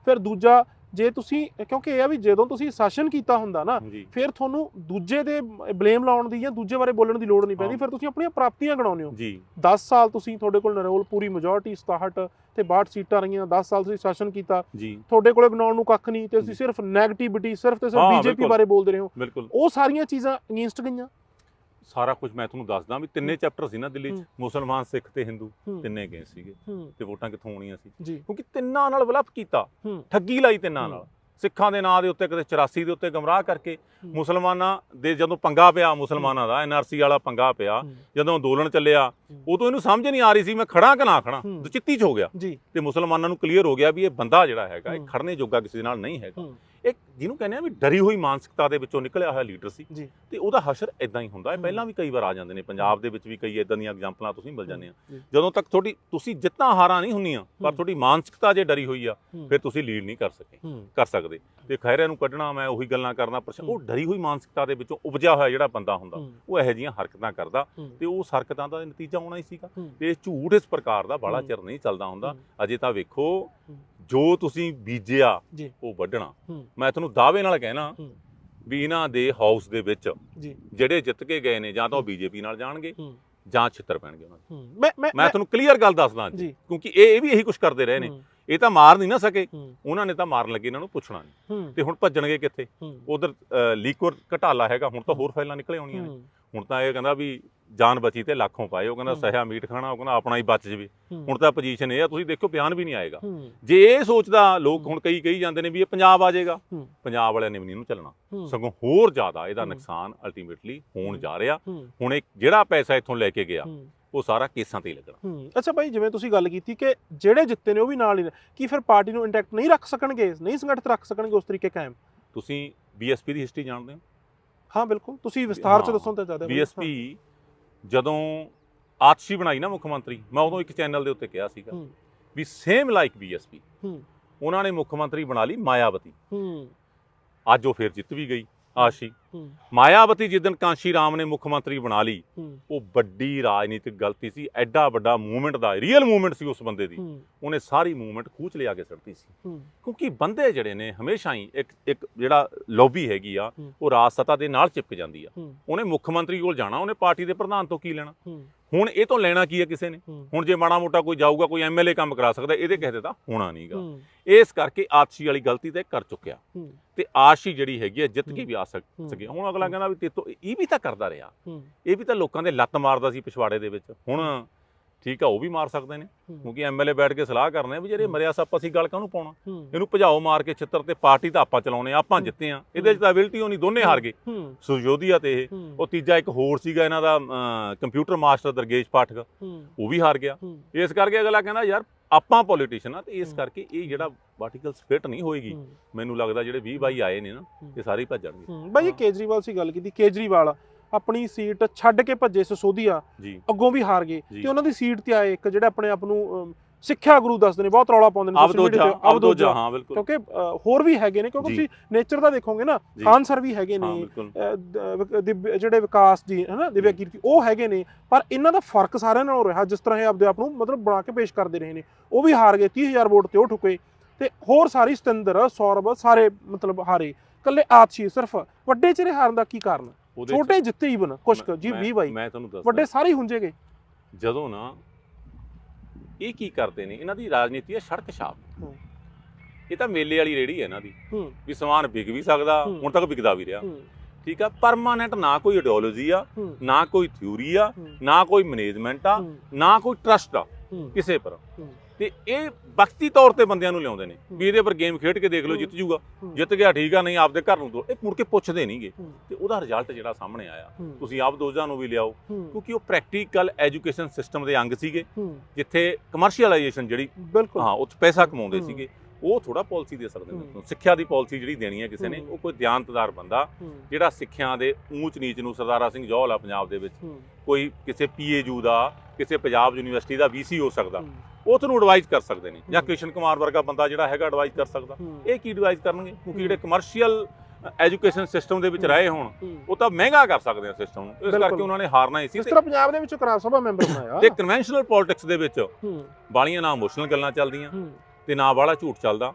ਫਿਰ ਦੂਜਾ ਜੇ ਤੁਸੀਂ ਕਿਉਂਕਿ ਇਹ ਆ ਵੀ ਜਦੋਂ ਤੁਸੀਂ ਸ਼ਾਸਨ ਕੀਤਾ ਹੁੰਦਾ ਨਾ ਫਿਰ ਤੁਹਾਨੂੰ ਦੂਜੇ ਦੇ ਬਲੇਮ ਲਾਉਣ ਦੀ ਜਾਂ ਦੂਜੇ ਬਾਰੇ ਬੋਲਣ ਦੀ ਲੋੜ ਨਹੀਂ ਪੈਂਦੀ। ਫਿਰ ਤੁਸੀਂ ਆਪਣੀਆਂ ਪ੍ਰਾਪਤੀਆਂ ਗਣਾਉਂਦੇ ਹੋ। ਜੀ। 10 ਸਾਲ ਤੁਸੀਂ ਤੁਹਾਡੇ ਕੋਲ ਨਰੋਲ ਪੂਰੀ ਮੈਜੋਰਟੀ 67 ਤੇ 62 ਸੀਟਾਂ ਰਹੀਆਂ 10 ਸਾਲ ਤੁਸੀਂ ਸ਼ਾਸਨ ਕੀਤਾ। ਤੁਹਾਡੇ ਕੋਲੇ ਗਣਾਉਣ ਨੂੰ ਕੱਖ ਨਹੀਂ ਤੇ ਤੁਸੀਂ। ਸਿਰਫ 네ਗੇਟਿਵਿਟੀ ਸਿਰਫ ਤੇ ਸਿਰਫ ਬੀਜੇਪੀ। ਬਾਰੇ ਬੋਲਦੇ ਰਹੇ। ਹੋ ਉਹ ਸਾਰੀਆਂ ਚੀਜ਼ਾਂ ਅਗੇਂਸਟ ਗਈਆਂ। ਸਾਰਾ ਕੁਝ ਮੈਂ ਤੁਹਾਨੂੰ ਦੱਸਦਾ ਵੀ ਤਿੰਨੇ ਚੈਪਟਰ ਸੀ ਨਾ ਦਿੱਲੀ 'ਚ। ਮੁਸਲਮਾਨ ਸਿੱਖ ਤੇ ਹਿੰਦੂ ਤਿੰਨੇ ਗਏ ਸੀਗੇ ਤੇ ਵੋਟਾਂ ਕਿੱਥੋਂ ਆਉਣੀਆਂ ਸੀ ਕਿਉਂਕਿ ਤਿੰਨਾਂ ਨਾਲ ਵਿਲਪ ਕੀਤਾ ਠੱਗੀ ਲਾਈ ਤਿੰਨਾਂ। ਨਾਲ ਸਿੱਖਾਂ ਦੇ ਨਾਂ ਦੇ ਉੱਤੇ ਕਦੇ 84 ਦੇ ਉੱਤੇ ਗਮਰਾਹ ਕਰਕੇ। ਮੁਸਲਮਾਨਾਂ ਦੇ ਜਦੋਂ ਪੰਗਾ ਪਿਆ ਮੁਸਲਮਾਨਾਂ ਦਾ ਐਨਆਰਸੀ ਵਾਲਾ ਪੰਗਾ ਪਿਆ ਜਦੋਂ ਅੰਦੋਲਨ ਚੱਲਿਆ। ਉਦੋਂ ਇਹਨੂੰ ਸਮਝ ਨਹੀਂ ਆ ਰਹੀ ਸੀ ਮੈਂ ਖੜਾ ਕਿ ਨਾ ਖੜਾ ਹੂੰ। ਦੁਚਿੱਤੀ ਚ ਹੋ ਗਿਆ ਤੇ ਮੁਸਲਮਾਨਾਂ ਨੂੰ ਕਲੀਅਰ ਹੋ ਗਿਆ ਵੀ ਇਹ ਬੰਦਾ ਜਿਹੜਾ ਹੈਗਾ ਇਹ। ਖੜਨੇ ਜੋਗਾ ਕਿਸੇ ਨਾਲ ਨਹੀਂ ਹੈਗਾ ਇੱਕ ਜਿਹਨੂੰ ਕਹਿੰਦੇ ਆ ਵੀ ਡਰੀ ਹੋਈ ਮਾਨਸਿਕਤਾ ਦੇ ਵਿੱਚੋਂ ਨਿਕਲਿਆ ਹੋਇਆ ਲੀਡਰ ਸੀ। ਜੀ। ਤੇ ਉਹਦਾ ਹਸ਼ਰ ਇਦਾਂ ਹੀ ਹੁੰਦਾ ਹੈ। ਪਹਿਲਾਂ ਵੀ ਕਈ ਵਾਰ ਆ ਜਾਂਦੇ ਨੇ। ਪੰਜਾਬ ਦੇ ਵਿੱਚ ਵੀ ਕਈ ਇਦਾਂ ਦੀਆਂ ਐਗਜ਼ਾਮਪਲਾਂ ਤੁਸੀਂ ਮਿਲ ਜਾਂਦੀਆਂ ਜੀ। ਜਦੋਂ ਤੱਕ ਤੁਹਾਡੀ ਤੁਸੀਂ ਜਿੱਤਾਂ ਹਾਰਾਂ ਨਹੀਂ ਹੁੰਦੀਆਂ ਪਰ। ਤੁਹਾਡੀ ਮਾਨਸਿਕਤਾ ਜੇ ਡਰੀ ਹੋਈ ਆ ਫਿਰ ਤੁਸੀਂ ਲੀਡ ਨਹੀਂ ਕਰ ਸਕੇ ਕਰ ਸਕਦੇ। ਤੇ ਖੈਰਿਆਂ ਨੂੰ ਕੱਢਣਾ ਮੈਂ ਉਹੀ ਗੱਲਾਂ ਕਰਨਾ ਪਰ ਉਹ। ਡਰੀ ਹੋਈ ਮਾਨਸਿਕਤਾ ਦੇ ਵਿੱਚੋਂ ਉਪਜਿਆ ਹੋਇਆ ਜਿਹੜਾ ਬੰਦਾ ਹੁੰਦਾ ਉਹ ਇਹੋ ਜਿਹੀਆਂ ਹਰਕਤਾਂ ਕਰਦਾ ਤੇ ਉਸ ਹਰਕਤਾਂ ਦਾ ਨਤੀਜਾ ਆਉਣਾ ਹੀ ਸੀਗਾ। ਤੇ ਝੂਠ ਇਸ ਪ੍ਰਕਾਰ ਦਾ ਬਾਲਾ। ਚਿਰ ਨਹੀਂ ਚੱਲਦਾ ਹੁੰਦਾ। ਅਜੇ ਤਾਂ ਵੇਖੋ। ਜੋ ਤੁਸੀਂ ਬੀਜਿਆ ਜੀ। ਉਹ ਵੱਢਣਾ। ਹੂੰ, ਮੈਂ ਤੁਹਾਨੂੰ ਦਾਅਵੇ ਨਾਲ ਕਹਿਣਾ ਹੂੰ, ਵੀ ਇਹਨਾਂ ਦੇ ਹਾਊਸ ਦੇ ਵਿੱਚ ਜੀ। ਜਿਹੜੇ ਜਿੱਤ ਕੇ ਗਏ ਨੇ ਜਾਂ ਤਾਂ ਉਹ ਬੀਜੇਪੀ ਨਾਲ ਜਾਣਗੇ ਹੂੰ, ਜਾਂ ਛਿੱਤਰ ਪੈਣਗੇ ਉਹਨਾਂ ਦੇ। ਹੂੰ, ਮੈਂ ਮੈਂ ਮੈਂ ਤੁਹਾਨੂੰ ਕਲੀਅਰ ਗੱਲ ਦੱਸਦਾ ਜੀ ਜੀ। ਕਿਉਂਕਿ ਇਹ ਇਹ ਵੀ ਇਹੀ ਕੁਝ ਕਰਦੇ ਰਹੇ ਨੇ। ਹੂੰ, ਇਹ ਤਾਂ ਮਾਰ ਨਹੀਂ ਨਾ ਸਕੇ। ਹੂੰ, ਉਹਨਾਂ ਨੇ ਤਾਂ ਮਾਰਨ ਲੱਗੇ ਇਹਨਾਂ ਨੂੰ ਪੁੱਛਣਾ ਨਹੀਂ। ਹੂੰ, ਤੇ ਹੁਣ ਭੱਜਣਗੇ ਕਿੱਥੇ? ਹੂੰ, ਉਧਰ ਲੀਕਵਰ ਘਟਾਲਾ ਹੈਗਾ ਹੁਣ ਤਾਂ ਹੋਰ ਫਾਈਲਾਂ ਨਿਕਲੇ ਆਉਣੀਆਂ ਨੇ। ਹੂੰ, ਹੁਣ ਤਾਂ ਇਹ ਕਹਿੰਦਾ ਵੀ ਜਾਨ ਬਚੀ ਤੇ ਲੱਖੋਂ ਪਾਏ ਉਹ ਕਹਿੰਦਾ। ਸਹਿਆ ਮੀਟ ਖਾਣਾ ਉਹ ਕਹਿੰਦਾ ਆਪਣਾ ਹੀ ਬਚ ਜਵੇ। ਹੁਣ ਤਾਂ ਪੋਜੀਸ਼ਨ ਇਹ ਆ ਤੁਸੀਂ ਦੇਖੋ ਬਿਆਨ ਵੀ ਨਹੀਂ ਆਏਗਾ। ਜੇ ਇਹ ਸੋਚਦਾ ਲੋਕ ਹੁਣ ਕਈ ਕਹੀ ਜਾਂਦੇ ਨੇ ਵੀ ਇਹ ਪੰਜਾਬ ਆ ਜਾਏਗਾ। ਪੰਜਾਬ ਵਾਲਿਆਂ ਨੇ ਵੀ ਨਹੀਂ ਇਹਨੂੰ ਚੱਲਣਾ। ਸਗੋਂ ਹੋਰ ਜ਼ਿਆਦਾ ਇਹਦਾ। ਨੁਕਸਾਨ ਅਲਟੀਮੇਟਲੀ ਹੋਣ। ਜਾ ਰਿਹਾ। ਹੁਣ ਇਹ ਜਿਹੜਾ ਪੈਸਾ ਇੱਥੋਂ ਲੈ ਕੇ ਗਿਆ ਉਹ ਸਾਰਾ ਕੇਸਾਂ ਤੇ ਹੀ ਲੱਗਣਾ। ਅੱਛਾ ਭਾਈ ਜਿਵੇਂ ਤੁਸੀਂ ਗੱਲ ਕੀਤੀ ਕਿ ਜਿਹੜੇ ਜਿੱਤੇ ਨੇ ਉਹ ਵੀ ਨਾਲ ਹੀ ਕੀ ਫਿਰ ਪਾਰਟੀ ਨੂੰ ਇੰਟੈਕਟ ਨਹੀਂ ਰੱਖ ਸਕਣਗੇ? ਨਹੀਂ ਸੰਗਠਿਤ ਰੱਖ ਸਕਣਗੇ ਉਸ ਤਰੀਕੇ ਕਾਇਮ? ਤੁਸੀਂ ਬੀਐਸਪੀ ਦੀ ਹਿਸਟਰੀ ਜਾਣਦੇ ਹੋ? ਹਾਂ ਬਿਲਕੁਲ। ਤੁਸੀਂ ਵਿਸਥਾਰ ਚ ਦੱਸੋ ਤਾਂ ਜ਼ਿਆਦਾ ਬੀਐਸਪੀ ਜਦੋਂ ਆਤਸ਼ੀ ਬਣਾਈ ਨਾ ਮੁੱਖ ਮੰਤਰੀ ਮੈਂ ਉਦੋਂ ਇੱਕ ਚੈਨਲ ਦੇ ਉੱਤੇ ਕਿਹਾ ਸੀਗਾ ਵੀ ਸੇਮ ਲਾਈਕ ਬੀਐਸਪੀ ਉਹਨਾਂ ਨੇ ਮੁੱਖ ਮੰਤਰੀ ਬਣਾ ਲਈ ਮਾਇਆਵਤੀ। ਹੂੰ। ਅੱਜ ਉਹ ਫਿਰ ਜਿੱਤ ਵੀ ਗਈ ਆਸ਼ੀ ਮਾਇਆਵਤੀ ਜਿੱਦਨ ਕਾਂਸ਼ੀ ਰਾਮ ਨੇ ਮੁੱਖ ਮੰਤਰੀ ਬਣਾ ਲਈ ਉਹ ਵੱਡੀ ਰਾਜਨੀਤਿਕ ਗਲਤੀ ਸੀ ਐਡਾ ਵੱਡਾ ਮੂਵਮੈਂਟ ਦਾ ਰੀਅਲ ਮੂਵਮੈਂਟ ਸੀ ਉਸ ਬੰਦੇ ਦੀ। ਉਹਨੇ ਸਾਰੀ ਮੂਵਮੈਂਟ ਖੂਚ ਲਿਆ ਕੇ ਸੜਤੀ ਸੀ। ਕਿਉਂਕਿ ਬੰਦੇ ਜਿਹੜੇ ਨੇ ਹਮੇਸ਼ਾ ਹੀ ਇੱਕ ਇੱਕ ਜਿਹੜਾ ਲੌਬੀ ਹੈਗੀ ਆ। ਉਹ ਰਾਜ ਸੱਤਾ ਦੇ ਨਾਲ ਚਿਪਕ ਜਾਂਦੀ ਆ। ਉਹਨੇ ਮੁੱਖ ਮੰਤਰੀ ਕੋਲ ਜਾਣਾ ਉਹਨੇ ਪਾਰਟੀ ਦੇ ਪ੍ਰਧਾਨ ਤੋਂ ਕੀ ਲੈਣਾ? ਹੁਣ ਇਹ ਤੋਂ ਲੈਣਾ ਕੀ ਹੈ ਕਿਸੇ ਨੇ? ਹੁਣ ਜੇ ਮਾੜਾ ਮੋਟਾ ਕੋਈ ਜਾਊਗਾ ਕੋਈ ਐਮਐਲਏ ਕੰਮ ਕਰਾ ਸਕਦਾ ਇਹਦੇ ਕਿਸੇ ਦੇ ਹੋਣਾ ਨਹੀਂਗਾ ਇਸ ਕਰਕੇ ਆਤਸ਼ੀ ਵਾਲੀ ਗਲਤੀ ਤੇ ਕਰ ਚੁੱਕਿਆ। ਤੇ ਆਸ਼ੀ ਜਿਹੜੀ ਹੈਗੀ ਹੈ ਜਿੱਤ ਕੇ। ਵੀ ਆ ਸਕ। ਹੂੰ। ਸਕੇ ਹੁਣ ਅਗਲਾ ਕਹਿੰਦਾ ਵੀ ਤੇਤੋਂ ਇਹ ਵੀ ਤਾਂ ਕਰਦਾ ਰਿਹਾ। ਇਹ ਵੀ ਤਾਂ ਲੋਕਾਂ ਦੇ ਲੱਤ ਮਾਰਦਾ ਸੀ ਪਿਛਵਾੜੇ ਦੇ ਵਿੱਚ। ਹੁਣ ਠੀਕ ਆ ਉਹ ਵੀ ਮਾਰ ਸਕਦੇ ਨੇ। ਕਿਉਂਕਿ ਐਮਐਲਏ ਬੈਠ ਕੇ ਸਲਾਹ ਕਰਨੇ ਆ ਵੀ ਜਿਹੜੇ। ਮਰਿਆ ਸੱਪ ਅਸੀਂ ਗੱਲ ਕਾਹਨੂੰ ਪਾਉਣਾ? ਇਹਨੂੰ ਭਜਾਓ ਮਾਰ ਕੇ ਛਿੱਤਰ ਤੇ ਪਾਰਟੀ ਤਾਂ ਆਪਾਂ ਚਲਾਉਨੇ ਆ ਆਪਾਂ। ਜਿੱਤੇ ਆ। ਇਹਦੇ ਚ ਤਾਂ ਅਬਿਲਟੀ ਹੋਣੀ ਦੋਨੇ ਹਾਰ ਗਏ। ਹੂੰ। ਸੁਜੋਧੀਆ ਤੇ ਇਹ। ਉਹ ਤੀਜਾ ਇੱਕ ਹੋਰ ਸੀਗਾ ਇਹਨਾਂ ਦਾ ਕੰਪਿਊਟਰ ਮਾਸਟਰ ਦਰਗੇਸ਼ ਪਾਠਕ। ਉਹ ਵੀ ਹਾਰ ਗਿਆ। ਇਸ ਕਰਕੇ ਅਗਲਾ ਕਹਿੰਦਾ ਯਾਰ ਆਪਾਂ ਪੋਲੀਟੀਸ਼ੀਅਨ ਆ ਤੇ ਇਸ। ਕਰਕੇ ਇਹ ਜਿਹੜਾ ਪਾਰਟੀਕਲਸ ਫਿਟ ਨਹੀਂ ਹੋਏਗੀ ਮੈਨੂੰ ਲੱਗਦਾ ਜਿਹੜੇ 20 ਬਾਈ ਆਏ ਨੇ ਨਾ। ਇਹ ਸਾਰੇ ਹੀ ਭੱਜਣਗੇ ਬਾਈ ਕੇਜਰੀਵਾਲ ਸੀ ਗੱਲ ਕੀਤੀ ਕੇਜਰੀਵਾਲ ਆਪਣੀ ਸੀਟ ਛੱਡ ਕੇ ਭੱਜੇ ਸਸੋਦੀਆ ਅੱਗੋਂ ਵੀ ਹਾਰ ਗਏ। ਤੇ ਉਹਨਾਂ ਦੀ ਸੀਟ ਤੇ ਆਏ ਇੱਕ ਜਿਹੜੇ ਆਪਣੇ ਆਪ ਨੂੰ ਸਿੱਖਿਆ ਗੁਰੂ ਦੱਸਦੇ ਨੇ ਬਹੁਤ ਰੌਲਾ ਪਾਉਂਦੇ ਨੇ ਅਬਦੋਜਾ media ਤੇ, ਅਬਦੋਜਾ ਹਾਂ ਬਿਲਕੁਲ ਕਿਉਂਕਿ ਹੋਰ ਵੀ ਹੈਗੇ ਨੇ ਕਿਉਂਕਿ। ਤੁਸੀਂ ਨੇਚਰ ਦਾ ਦੇਖੋਗੇ ਨਾ। ਖਾਨ ਸਰ ਵੀ ਹੈਗੇ ਨੇ ਜਿਹੜੇ ਵਿਕਾਸ ਜੀ ਹਨਾ ਦਿਵਿਆ ਕੀਰਤੀ ਉਹ ਹੈਗੇ ਨੇ ਪਰ ਇਹਨਾਂ ਦਾ ਫ਼ਰਕ ਸਾਰਿਆਂ ਨਾਲੋਂ ਰਿਹਾ ਜਿਸ ਤਰ੍ਹਾਂ ਇਹ ਆਪਦੇ ਆਪ ਨੂੰ ਮਤਲਬ ਬਣਾ ਕੇ ਪੇਸ਼ ਕਰਦੇ ਰਹੇ ਨੇ ਉਹ ਵੀ ਹਾਰ ਗਏ 30000 ਵੋਟ ਤੇ ਉਹ ਠੁਕੇ ਤੇ ਹੋਰ ਸਾਰੀ ਸਤਿੰਦਰ ਸੌਰਵ ਸਾਰੇ ਮਤਲਬ ਹਾਰੇ ਕੱਲੇ ਆਤਸ਼ੀ ਸਿਰਫ ਵੱਡੇ ਚਿਹਰੇ ਹਾਰਨ ਦਾ ਕੀ ਕਾਰਨ ਹੈ? ਉਹਦੇ ਛੋਟੇ ਜਿੱਤੇ ਈਵਨ ਕੁਛ ਜੀ ਮੈਂ- 20 ਬਾਈ। ਮੈਂ ਤੁਹਾਨੂੰ ਦੱਸਦਾ। ਵੱਡੇ ਸਾਰੇ ਹੀ ਹੁੰਜੇ ਗਏ। ਜਦੋਂ ਨਾ ਇਹ ਕੀ ਕਰਦੇ ਨੇ ਇਹਨਾਂ ਦੀ ਰਾਜਨੀਤੀ ਹੈ ਸੜਕ ਛਾਪ। ਇਹ ਤਾਂ ਮੇਲੇ ਵਾਲੀ ਰੇੜੀ ਹੈ ਇਹਨਾਂ ਦੀ। ਵੀ ਸਮਾਨ ਵਿਕ ਵੀ ਸਕਦਾ। ਹੁਣ ਤੱਕ ਵਿਕਦਾ ਵੀ ਰਿਹਾ। ਠੀਕ ਆ ਪਰਮਾਨੈਂਟ ਨਾ ਕੋਈ ਆਈਡੀਓਲੋਜੀ ਆ ਨਾ ਕੋਈ ਥਿਊਰੀ ਆ ਨਾ ਕੋਈ ਮੈਨੇਜਮੈਂਟ ਆ ਨਾ ਕੋਈ ਟਰਸਟ ਆ ਕਿਸੇ ਪਰ। ਤੇ ਇਹ ਵਕਤੀ ਤੌਰ ਤੇ ਬੰਦਿਆਂ ਨੂੰ ਲਿਆਉਂਦੇ ਨੇ। ਵੀ ਇਹਦੇ ਪਰ ਗੇਮ ਖੇਡ ਕੇ ਦੇਖ ਲਓ ਜਿੱਤ ਜੂਗਾ। ਜਿੱਤ ਗਿਆ ਠੀਕ ਆ ਨਹੀਂ ਆਪਦੇ ਘਰ ਨੂੰ ਦੋ। ਇਹ ਮੁੜ ਕੇ ਪੁੱਛਦੇ ਨਹੀਂਗੇ। ਤੇ ਉਹਦਾ ਰਿਜ਼ਲਟ ਜਿਹੜਾ ਸਾਹਮਣੇ ਆਇਆ। ਤੁਸੀਂ ਆਪ ਦੋਜ਼ਾਂ ਨੂੰ ਵੀ ਲਿਆਓ। ਕਿਉਂਕਿ ਉਹ ਪ੍ਰੈਕਟੀਕਲ ਐਜੂਕੇਸ਼ਨ ਸਿਸਟਮ ਦੇ ਅੰਗ ਸੀਗੇ। ਜਿੱਥੇ ਕਮਰਸ਼ੀਅਲਾਈਜੇਸ਼ਨ ਜਿਹੜੀ ਹਾਂ ਉੱਥੇ ਪੈਸਾ ਕਮਾਉਂਦੇ। ਸੀਗੇ। ਉਹ ਥੋੜਾ ਪਾਲਿਸੀ ਦੇ ਸਕਦੇ ਨੇ। ਸਿੱਖਿਆ ਦੀ ਪਾਲਿਸੀ ਜਿਹੜੀ ਦੇਣੀ ਹੈ ਕਿਸੇ ਨੇ। ਉਹ ਕੋਈ ਦਿਆਨਤਦਾਰ ਬੰਦਾ ਜਿਹੜਾ ਸਿੱਖਿਆ ਦੇ ਊਚ ਨੀਚ ਨੂੰ ਸਰਦਾਰਾ ਸਿੰਘ ਜੌਹਲ ਆ ਪੰਜਾਬ ਦੇ ਵਿੱਚ। ਕੋਈ ਕਿਸੇ ਪੀਏਯੂ ਦਾ ਕਿਸੇ ਪੰਜਾਬ ਯੂਨੀਵਰਸਿਟੀ ਦਾ ਵੀਸੀ ਹੋ ਸਕਦਾ। ਉਹ ਤੁਹਾਨੂੰ ਐਡਵਾਈਸ ਕਰ ਸਕਦੇ ਨੇ। ਜਾਂ ਹੂੰ। ਕ੍ਰਿਸ਼ਨ ਕੁਮਾਰ ਵਰਗਾ ਬੰਦਾ ਜਿਹੜਾ ਹੈਗਾ ਐਡਵਾਈਸ ਕਰ ਸਕਦਾ। ਇਹ ਕੀ ਐਡਵਾਈਸ ਕਰਨਗੇ? ਕਿਉਂਕਿ। ਜਿਹੜੇ ਕਮਰਸ਼ੀਅਲ ਐਜੂਕੇਸ਼ਨ ਸਿਸਟਮ ਦੇ ਵਿੱਚ। ਰਹੇ ਹੋਣ। ਉਹ ਤਾਂ ਮਹਿੰਗਾ ਕਰ ਸਕਦੇ ਆ ਸਿਸਟਮ ਨੂੰ। ਇਸ। ਕਰਕੇ ਉਹਨਾਂ ਨੇ ਹਾਰਨਾ ਹੀ ਸੀ। ਤੇ- ਤਰ੍ਹਾਂ ਪੰਜਾਬ ਦੇ ਵਿੱਚ ਕਰਾ ਸਭਾ ਮੈਂਬਰ ਬਣਾਇਆ ਤੇ ਕਨਵੈਨਸ਼ਨਲ ਪੋਲਿਟਿਕਸ ਦੇ ਵਿੱਚ ਬਾਲੀਆਂ ਨਾ ਇਮੋਸ਼ਨਲ ਗੱਲਾਂ ਚੱਲਦੀਆਂ ਤੇ ਨਾ ਬਾਲਾ ਝੂਠ ਚੱਲਦਾ।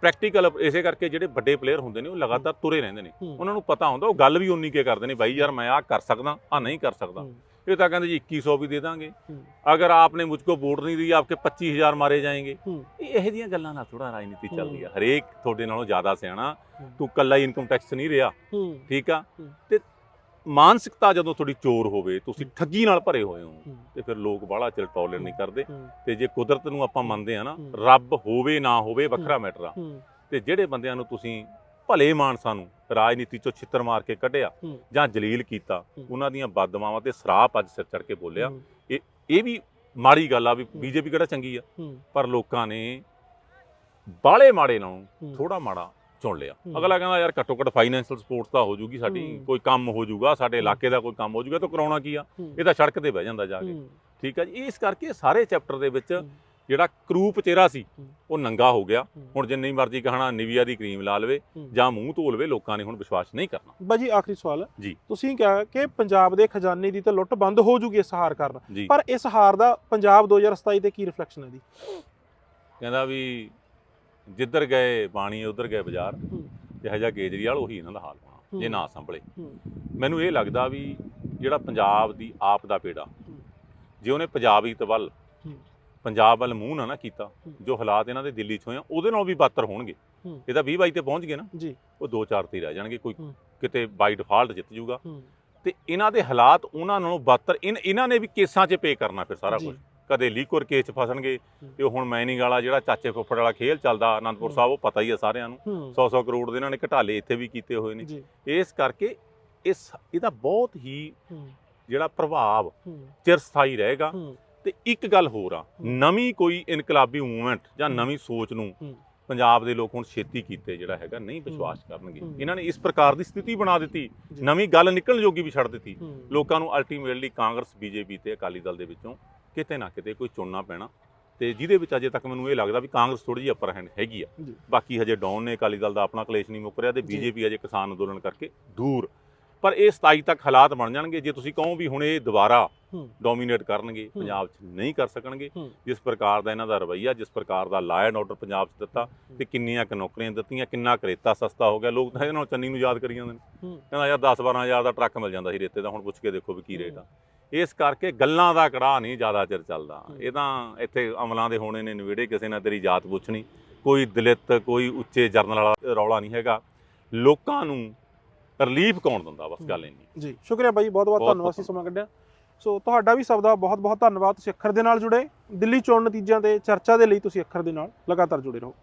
ਪ੍ਰੈਕਟੀਕਲ ਇਸੇ ਕਰਕੇ ਜਿਹੜੇ ਵੱਡੇ ਪਲੇਅਰ ਹੁੰਦੇ ਨੇ ਉਹ ਲਗਾਤਾਰ ਤੁਰੇ ਰਹਿੰਦੇ ਨੇ। ਉਹਨਾਂ ਨੂੰ ਪਤਾ ਹੁੰਦਾ ਉਹ ਗੱਲ ਵੀ ਉਨੀ ਕੇ ਕਰਦੇ ਨੇ ਬਾਈ ਯਾਰ ਮੈਂ ਆਹ ਕਰ ਸਕਦਾ ਆ ਨਹੀਂ ਕਰ ਸਕਦਾ। ये तो कहते जी इक्कीस भी दे देंगे अगर आपने मुझको वोट नहीं दी आपके 25000 ਮਾਰੇ ਜਾਣਗੇ ਇਹ ਜੀਆਂ ਗੱਲਾਂ ਨਾਲ ਥੋੜਾ ਰਾਜਨੀਤੀ ਚੱਲਦੀ ਆ। ਹਰੇਕ ਤੁਹਾਡੇ ਨਾਲੋਂ ਜ਼ਿਆਦਾ ਸਿਆਣਾ ਤੂੰ ਕੱਲਾ ਹੀ ਇਨਕਮ ਟੈਕਸ ਨਹੀਂ ਰਿਹਾ। ਠੀਕ ਆ? ਤੇ ਮਾਨਸਿਕਤਾ ਜਦੋਂ ਤੁਹਾਡੀ ਚੋਰ ਹੋਵੇ ਤੁਸੀਂ ਠੱਗੀ ਨਾਲ ਭਰੇ ਹੋਏ ਹੋ ਤੇ ਫਿਰ ਲੋਕ ਬਾਹਲਾ ਚਿਰ ਟੋਲਰ ਨਹੀਂ ਕਰਦੇ। ਤੇ ਜੇ ਕੁਦਰਤ ਨੂੰ ਆਪਾਂ ਮੰਨਦੇ ਆ ਨਾ ਰੱਬ ਹੋਵੇ ਨਾ ਹੋਵੇ ਵੱਖਰਾ ਮੈਟਰ ਆ। ਤੇ ਜਿਹੜੇ ਬੰਦਿਆਂ ਨੂੰ ਤੁਸੀਂ ਭਲੇ ਮਾਨਸਾਂ ਨੂੰ ਰਾਜਨੀਤੀ ਚੋਂ ਛਿੱਤਰ ਮਾਰ ਕੇ ਕੱਢਿਆ। ਜਾਂ ਜਲੀਲ ਕੀਤਾ। ਉਹਨਾਂ ਦੀਆਂ ਬਦਦੁਆਵਾਂ ਤੇ ਸਰਾਪ ਅੱਜ ਸਿਰ ਚੜ ਕੇ ਬੋਲਿਆ ਹੂੰ, ਇਹ ਵੀ ਮਾੜੀ ਗੱਲ ਆ ਵੀ ਬੀਜੇਪੀ ਕਿਹੜਾ ਚੰਗੀ ਆ ਪਰ ਲੋਕਾਂ ਨੇ ਬਾਲੇ ਮਾੜੇ ਨਾਲੋਂ। ਥੋੜਾ ਮਾੜਾ ਚੁਣ ਲਿਆ। ਅਗਲਾ ਕਹਿੰਦਾ ਯਾਰ ਘੱਟੋ ਘੱਟ ਫਾਈਨੈਂਸ਼ੀਅਲ ਸਪੋਰਟ ਤਾਂ ਹੋ ਜੂਗੀ ਸਾਡੀ। ਕੋਈ ਕੰਮ ਹੋ ਜੂਗਾ ਸਾਡੇ ਇਲਾਕੇ ਦਾ ਕੋਈ ਕੰਮ ਹੋ ਜੂਗਾ ਤਾਂ ਕਰਾਉਣਾ ਕੀ ਆ। ਇਹ ਤਾਂ ਸੜਕ ਤੇ ਬਹਿ ਜਾਂਦਾ ਜਾ ਕੇ ਠੀਕ ਹੈ ਜੀ ਇਸ ਕਰਕੇ ਸਾਰੇ ਚੈਪਟਰ ਦੇ ਵਿੱਚ। ਜਿਹੜਾ ਕਰੂਪ ਚਿਹਰਾ ਸੀ। ਉਹ ਨੰਗਾ ਹੋ ਗਿਆ। ਹੁਣ ਜਿੰਨੀ ਮਰਜ਼ੀ ਕਹਣਾ ਨਿਵੀਆ ਦੀ ਕਰੀਮ ਲਾ ਲਵੇ। ਜਾਂ ਮੂੰਹ ਧੋ ਲਵੇ ਲੋਕਾਂ ਨੇ ਹੁਣ ਵਿਸ਼ਵਾਸ ਨਹੀਂ ਕਰਨਾ ਬਾਜੀ ਆਖਰੀ ਸਵਾਲ ਜੀ। ਤੁਸੀਂ ਕਿਹਾ ਕਿ ਪੰਜਾਬ ਦੇ ਖਜ਼ਾਨੇ ਦੀ ਤਾਂ ਲੁੱਟ ਬੰਦ ਹੋ ਜੂਗੀ ਇਸ ਹਾਰ ਕਾਰਨ ਪਰ ਇਸ ਹਾਰ ਦਾ ਪੰਜਾਬ 2027 ਤੇ ਕੀ ਰਿਫਲੈਕਸ਼ਨ ਹੈ ਦੀ ਕਹਿੰਦਾ ਵੀ ਜਿੱਧਰ ਗਏ ਬਾਣੀ ਉਧਰ ਗਏ ਬਾਜ਼ਾਰ ਹੂੰ। ਜਿਹੋ ਕੇਜਰੀਵਾਲ ਉਹੀ ਇਹਨਾਂ ਦਾ ਹਾਲ ਹੋਣਾ ਜੇ। ਨਾ ਸੰਭਲੇ। ਮੈਨੂੰ ਇਹ ਲੱਗਦਾ ਵੀ ਜਿਹੜਾ ਪੰਜਾਬ ਦੀ ਆਪ ਦਾ ਪੇੜਾ। ਜੇ ਉਹਨੇ ਪੰਜਾਬ ਹੂੰ। ਪੰਜਾਬ ਵੱਲ ਮੂੰਹ ਨਾ ਨਾ ਕੀਤਾ। ਜੋ ਹਾਲਾਤ ਇਹਨਾਂ ਦੇ ਦਿੱਲੀ 'ਚ ਹੋਏ ਆ ਉਹਦੇ ਨਾਲੋਂ ਵੀ ਬਦਤਰ ਹੋਣਗੇ ਹੂੰ। ਇਹ ਤਾਂ 20 22 ਤੇ ਪਹੁੰਚ ਗਏ ਨਾ ਜੀ ਉਹ 2-4 ਤੇ ਰਹਿ ਜਾਣਗੇ ਕੋਈ। ਕਿਤੇ ਬਾਈ ਡਿਫਾਲਟ ਜਿੱਤ ਜੂਗਾ। ਤੇ ਇਹਨਾਂ ਦੇ ਹਾਲਾਤ ਉਹਨਾਂ ਨਾਲੋਂ ਬਦਤਰ ਇਨ- ਇਹਨਾਂ ਨੇ ਵੀ ਕੇਸਾਂ 'ਚ ਪੇ ਕਰਨਾ ਫਿਰ ਸਾਰਾ। ਕੁਝ ਕਦੇ ਲੀਕਰ ਕੇਸ 'ਚ ਫਸਣਗੇ। ਤੇ ਹੁਣ ਮੈਨਿੰਗ ਵਾਲਾ ਜਿਹੜਾ ਚਾਚੇ ਫੁੱਫੜ ਵਾਲਾ ਖੇਲ ਚੱਲਦਾ ਅਨੰਦਪੁਰ। ਸਾਹਿਬ ਉਹ ਪਤਾ ਹੀ ਆ ਸਾਰਿਆਂ ਨੂੰ ਹੂੰ 100-100 ਕਰੋੜ ਦੇ ਇਹਨਾਂ ਨੇ ਘਟਾਲੇ ਇੱਥੇ ਵੀ ਕੀਤੇ ਹੋਏ ਨੇ ਇਸ ਕਰਕੇ ਇਸ ਇਹਦਾ ਬਹੁਤ ਹੀ ਜਿਹੜਾ ਪ੍ਰਭਾਵ ਚਿਰਸਥਾਈ ਰਹੇਗਾ ਤੇ ਇੱਕ ਗੱਲ ਹੋਰ ਆ। ਨਵੀਂ ਕੋਈ ਇਨਕਲਾਬੀ ਮੂਵਮੈਂਟ ਜਾਂ। ਨਵੀਂ ਸੋਚ ਨੂੰ। ਪੰਜਾਬ ਦੇ ਲੋਕ ਹੁਣ ਛੇਤੀ ਕੀਤੇ ਜਿਹੜਾ ਹੈਗਾ ਨਹੀਂ ਵਿਸ਼ਵਾਸ ਕਰਨਗੇ। ਇਹਨਾਂ ਨੇ ਇਸ ਪ੍ਰਕਾਰ ਦੀ ਸਥਿਤੀ ਬਣਾ ਦਿੱਤੀ। ਨਵੀਂ ਗੱਲ ਨਿਕਲਣ ਜੋਗੀ ਵੀ ਛੱਡ ਦਿੱਤੀ ਲੋਕਾਂ ਨੂੰ ਅਲਟੀਮੇਟਲੀ ਕਾਂਗਰਸ ਬੀਜੇਪੀ ਤੇ ਅਕਾਲੀ ਦਲ ਦੇ ਵਿੱਚੋਂ ਕਿਤੇ ਨਾ ਕਿਤੇ ਕੋਈ ਚੁਣਨਾ ਪੈਣਾ ਤੇ ਜਿਹਦੇ ਵਿੱਚ ਅਜੇ ਤੱਕ ਮੈਨੂੰ ਇਹ ਲੱਗਦਾ ਵੀ ਕਾਂਗਰਸ ਥੋੜੀ ਜਿਹੀ ਅਪਰ ਹੈਂਡ ਹੈਗੀ ਆ। ਬਾਕੀ ਹਜੇ ਡਾਊਨ ਨੇ ਅਕਾਲੀ ਦਲ ਦਾ ਆਪਣਾ ਕਲੇਸ਼ ਨਹੀਂ ਮੁੱਕ ਰਿਹਾ ਤੇ। ਬੀਜੇਪੀ ਅਜੇ ਕਿਸਾਨ ਅੰਦੋਲਨ ਕਰਕੇ ਦੂਰ ਪਰ ਇਹ 27 ਤੱਕ ਹਾਲਾਤ ਬਣ ਜਾਣਗੇ ਜੇ ਤੁਸੀਂ ਕਹੋ ਵੀ ਹੁਣ ਇਹ ਦੁਬਾਰਾ ਡੋਮੀਨੇਟ ਕਰਨਗੇ। ਪੰਜਾਬ 'ਚ ਨਹੀਂ ਕਰ ਸਕਣਗੇ। ਜਿਸ ਪ੍ਰਕਾਰ ਦਾ ਇਹਨਾਂ ਦਾ ਰਵੱਈਆ ਜਿਸ ਪ੍ਰਕਾਰ ਦਾ ਲਾਅ ਐਂਡ ਆਰਡਰ ਪੰਜਾਬ 'ਚ ਦਿੱਤਾ ਤੇ ਕਿੰਨੀਆਂ ਕੁ ਨੌਕਰੀਆਂ ਦਿੱਤੀਆਂ ਕਿੰਨਾ ਕੁ ਰੇਤਾ ਸਸਤਾ ਹੋ ਗਿਆ। ਲੋਕ ਤਾਂ ਇਹਦੇ ਨਾਲ ਚੰਨੀ ਨੂੰ ਯਾਦ ਕਰੀ ਜਾਂਦੇ ਨੇ। ਕਹਿੰਦਾ ਯਾਰ 10 12000 ਦਾ ਟਰੱਕ ਮਿਲ ਜਾਂਦਾ ਸੀ ਰੇਤੇ ਦਾ ਹੁਣ ਪੁੱਛ ਕੇ ਦੇਖੋ ਵੀ ਕੀ ਰੇਟ ਆ। ਇਸ ਕਰਕੇ ਗੱਲਾਂ ਦਾ ਕੜਾਹ ਨਹੀਂ ਜ਼ਿਆਦਾ ਚਿਰ ਚੱਲਦਾ। ਇਹ ਤਾਂ ਇੱਥੇ ਅਮਲਾਂ ਦੇ ਹੋਣੇ ਨੇ ਨਵੇੜੇ ਕਿਸੇ ਨਾਲ ਤੇਰੀ ਜਾਤ ਪੁੱਛਣੀ ਕੋਈ ਦਲਿਤ ਕੋਈ ਉੱਚੇ ਜਰਨਲ ਵਾਲਾ ਰੌਲਾ ਨਹੀਂ ਹੈਗਾ। ਲੋਕਾਂ ਨੂੰ ਰਿਲੀਫ ਕੌਣ ਦਿੰਦਾ ਬਸ ਗੱਲ ਇੰਨੀ। ਜੀ ਸ਼ੁਕਰੀਆ ਬਾਈ ਬਹੁਤ ਬਹੁਤ ਧੰਨਵਾਦ। ਸੀ ਬਹੁਤ ਸਮਾਂ ਕੱਢਿਆ। ਸੋ ਤੁਹਾਡਾ ਵੀ ਸਭ ਦਾ ਬਹੁਤ ਬਹੁਤ ਧੰਨਵਾਦ। ਤੁਸੀਂ ਅੱਖਰ ਦੇ ਨਾਲ ਜੁੜੇ। ਦਿੱਲੀ ਚੋਣ ਨਤੀਜਿਆਂ ਤੇ ਚਰਚਾ ਦੇ ਲਈ ਤੁਸੀਂ ਅੱਖਰ ਦੇ ਨਾਲ ਲਗਾਤਾਰ ਜੁੜੇ ਰਹੋ।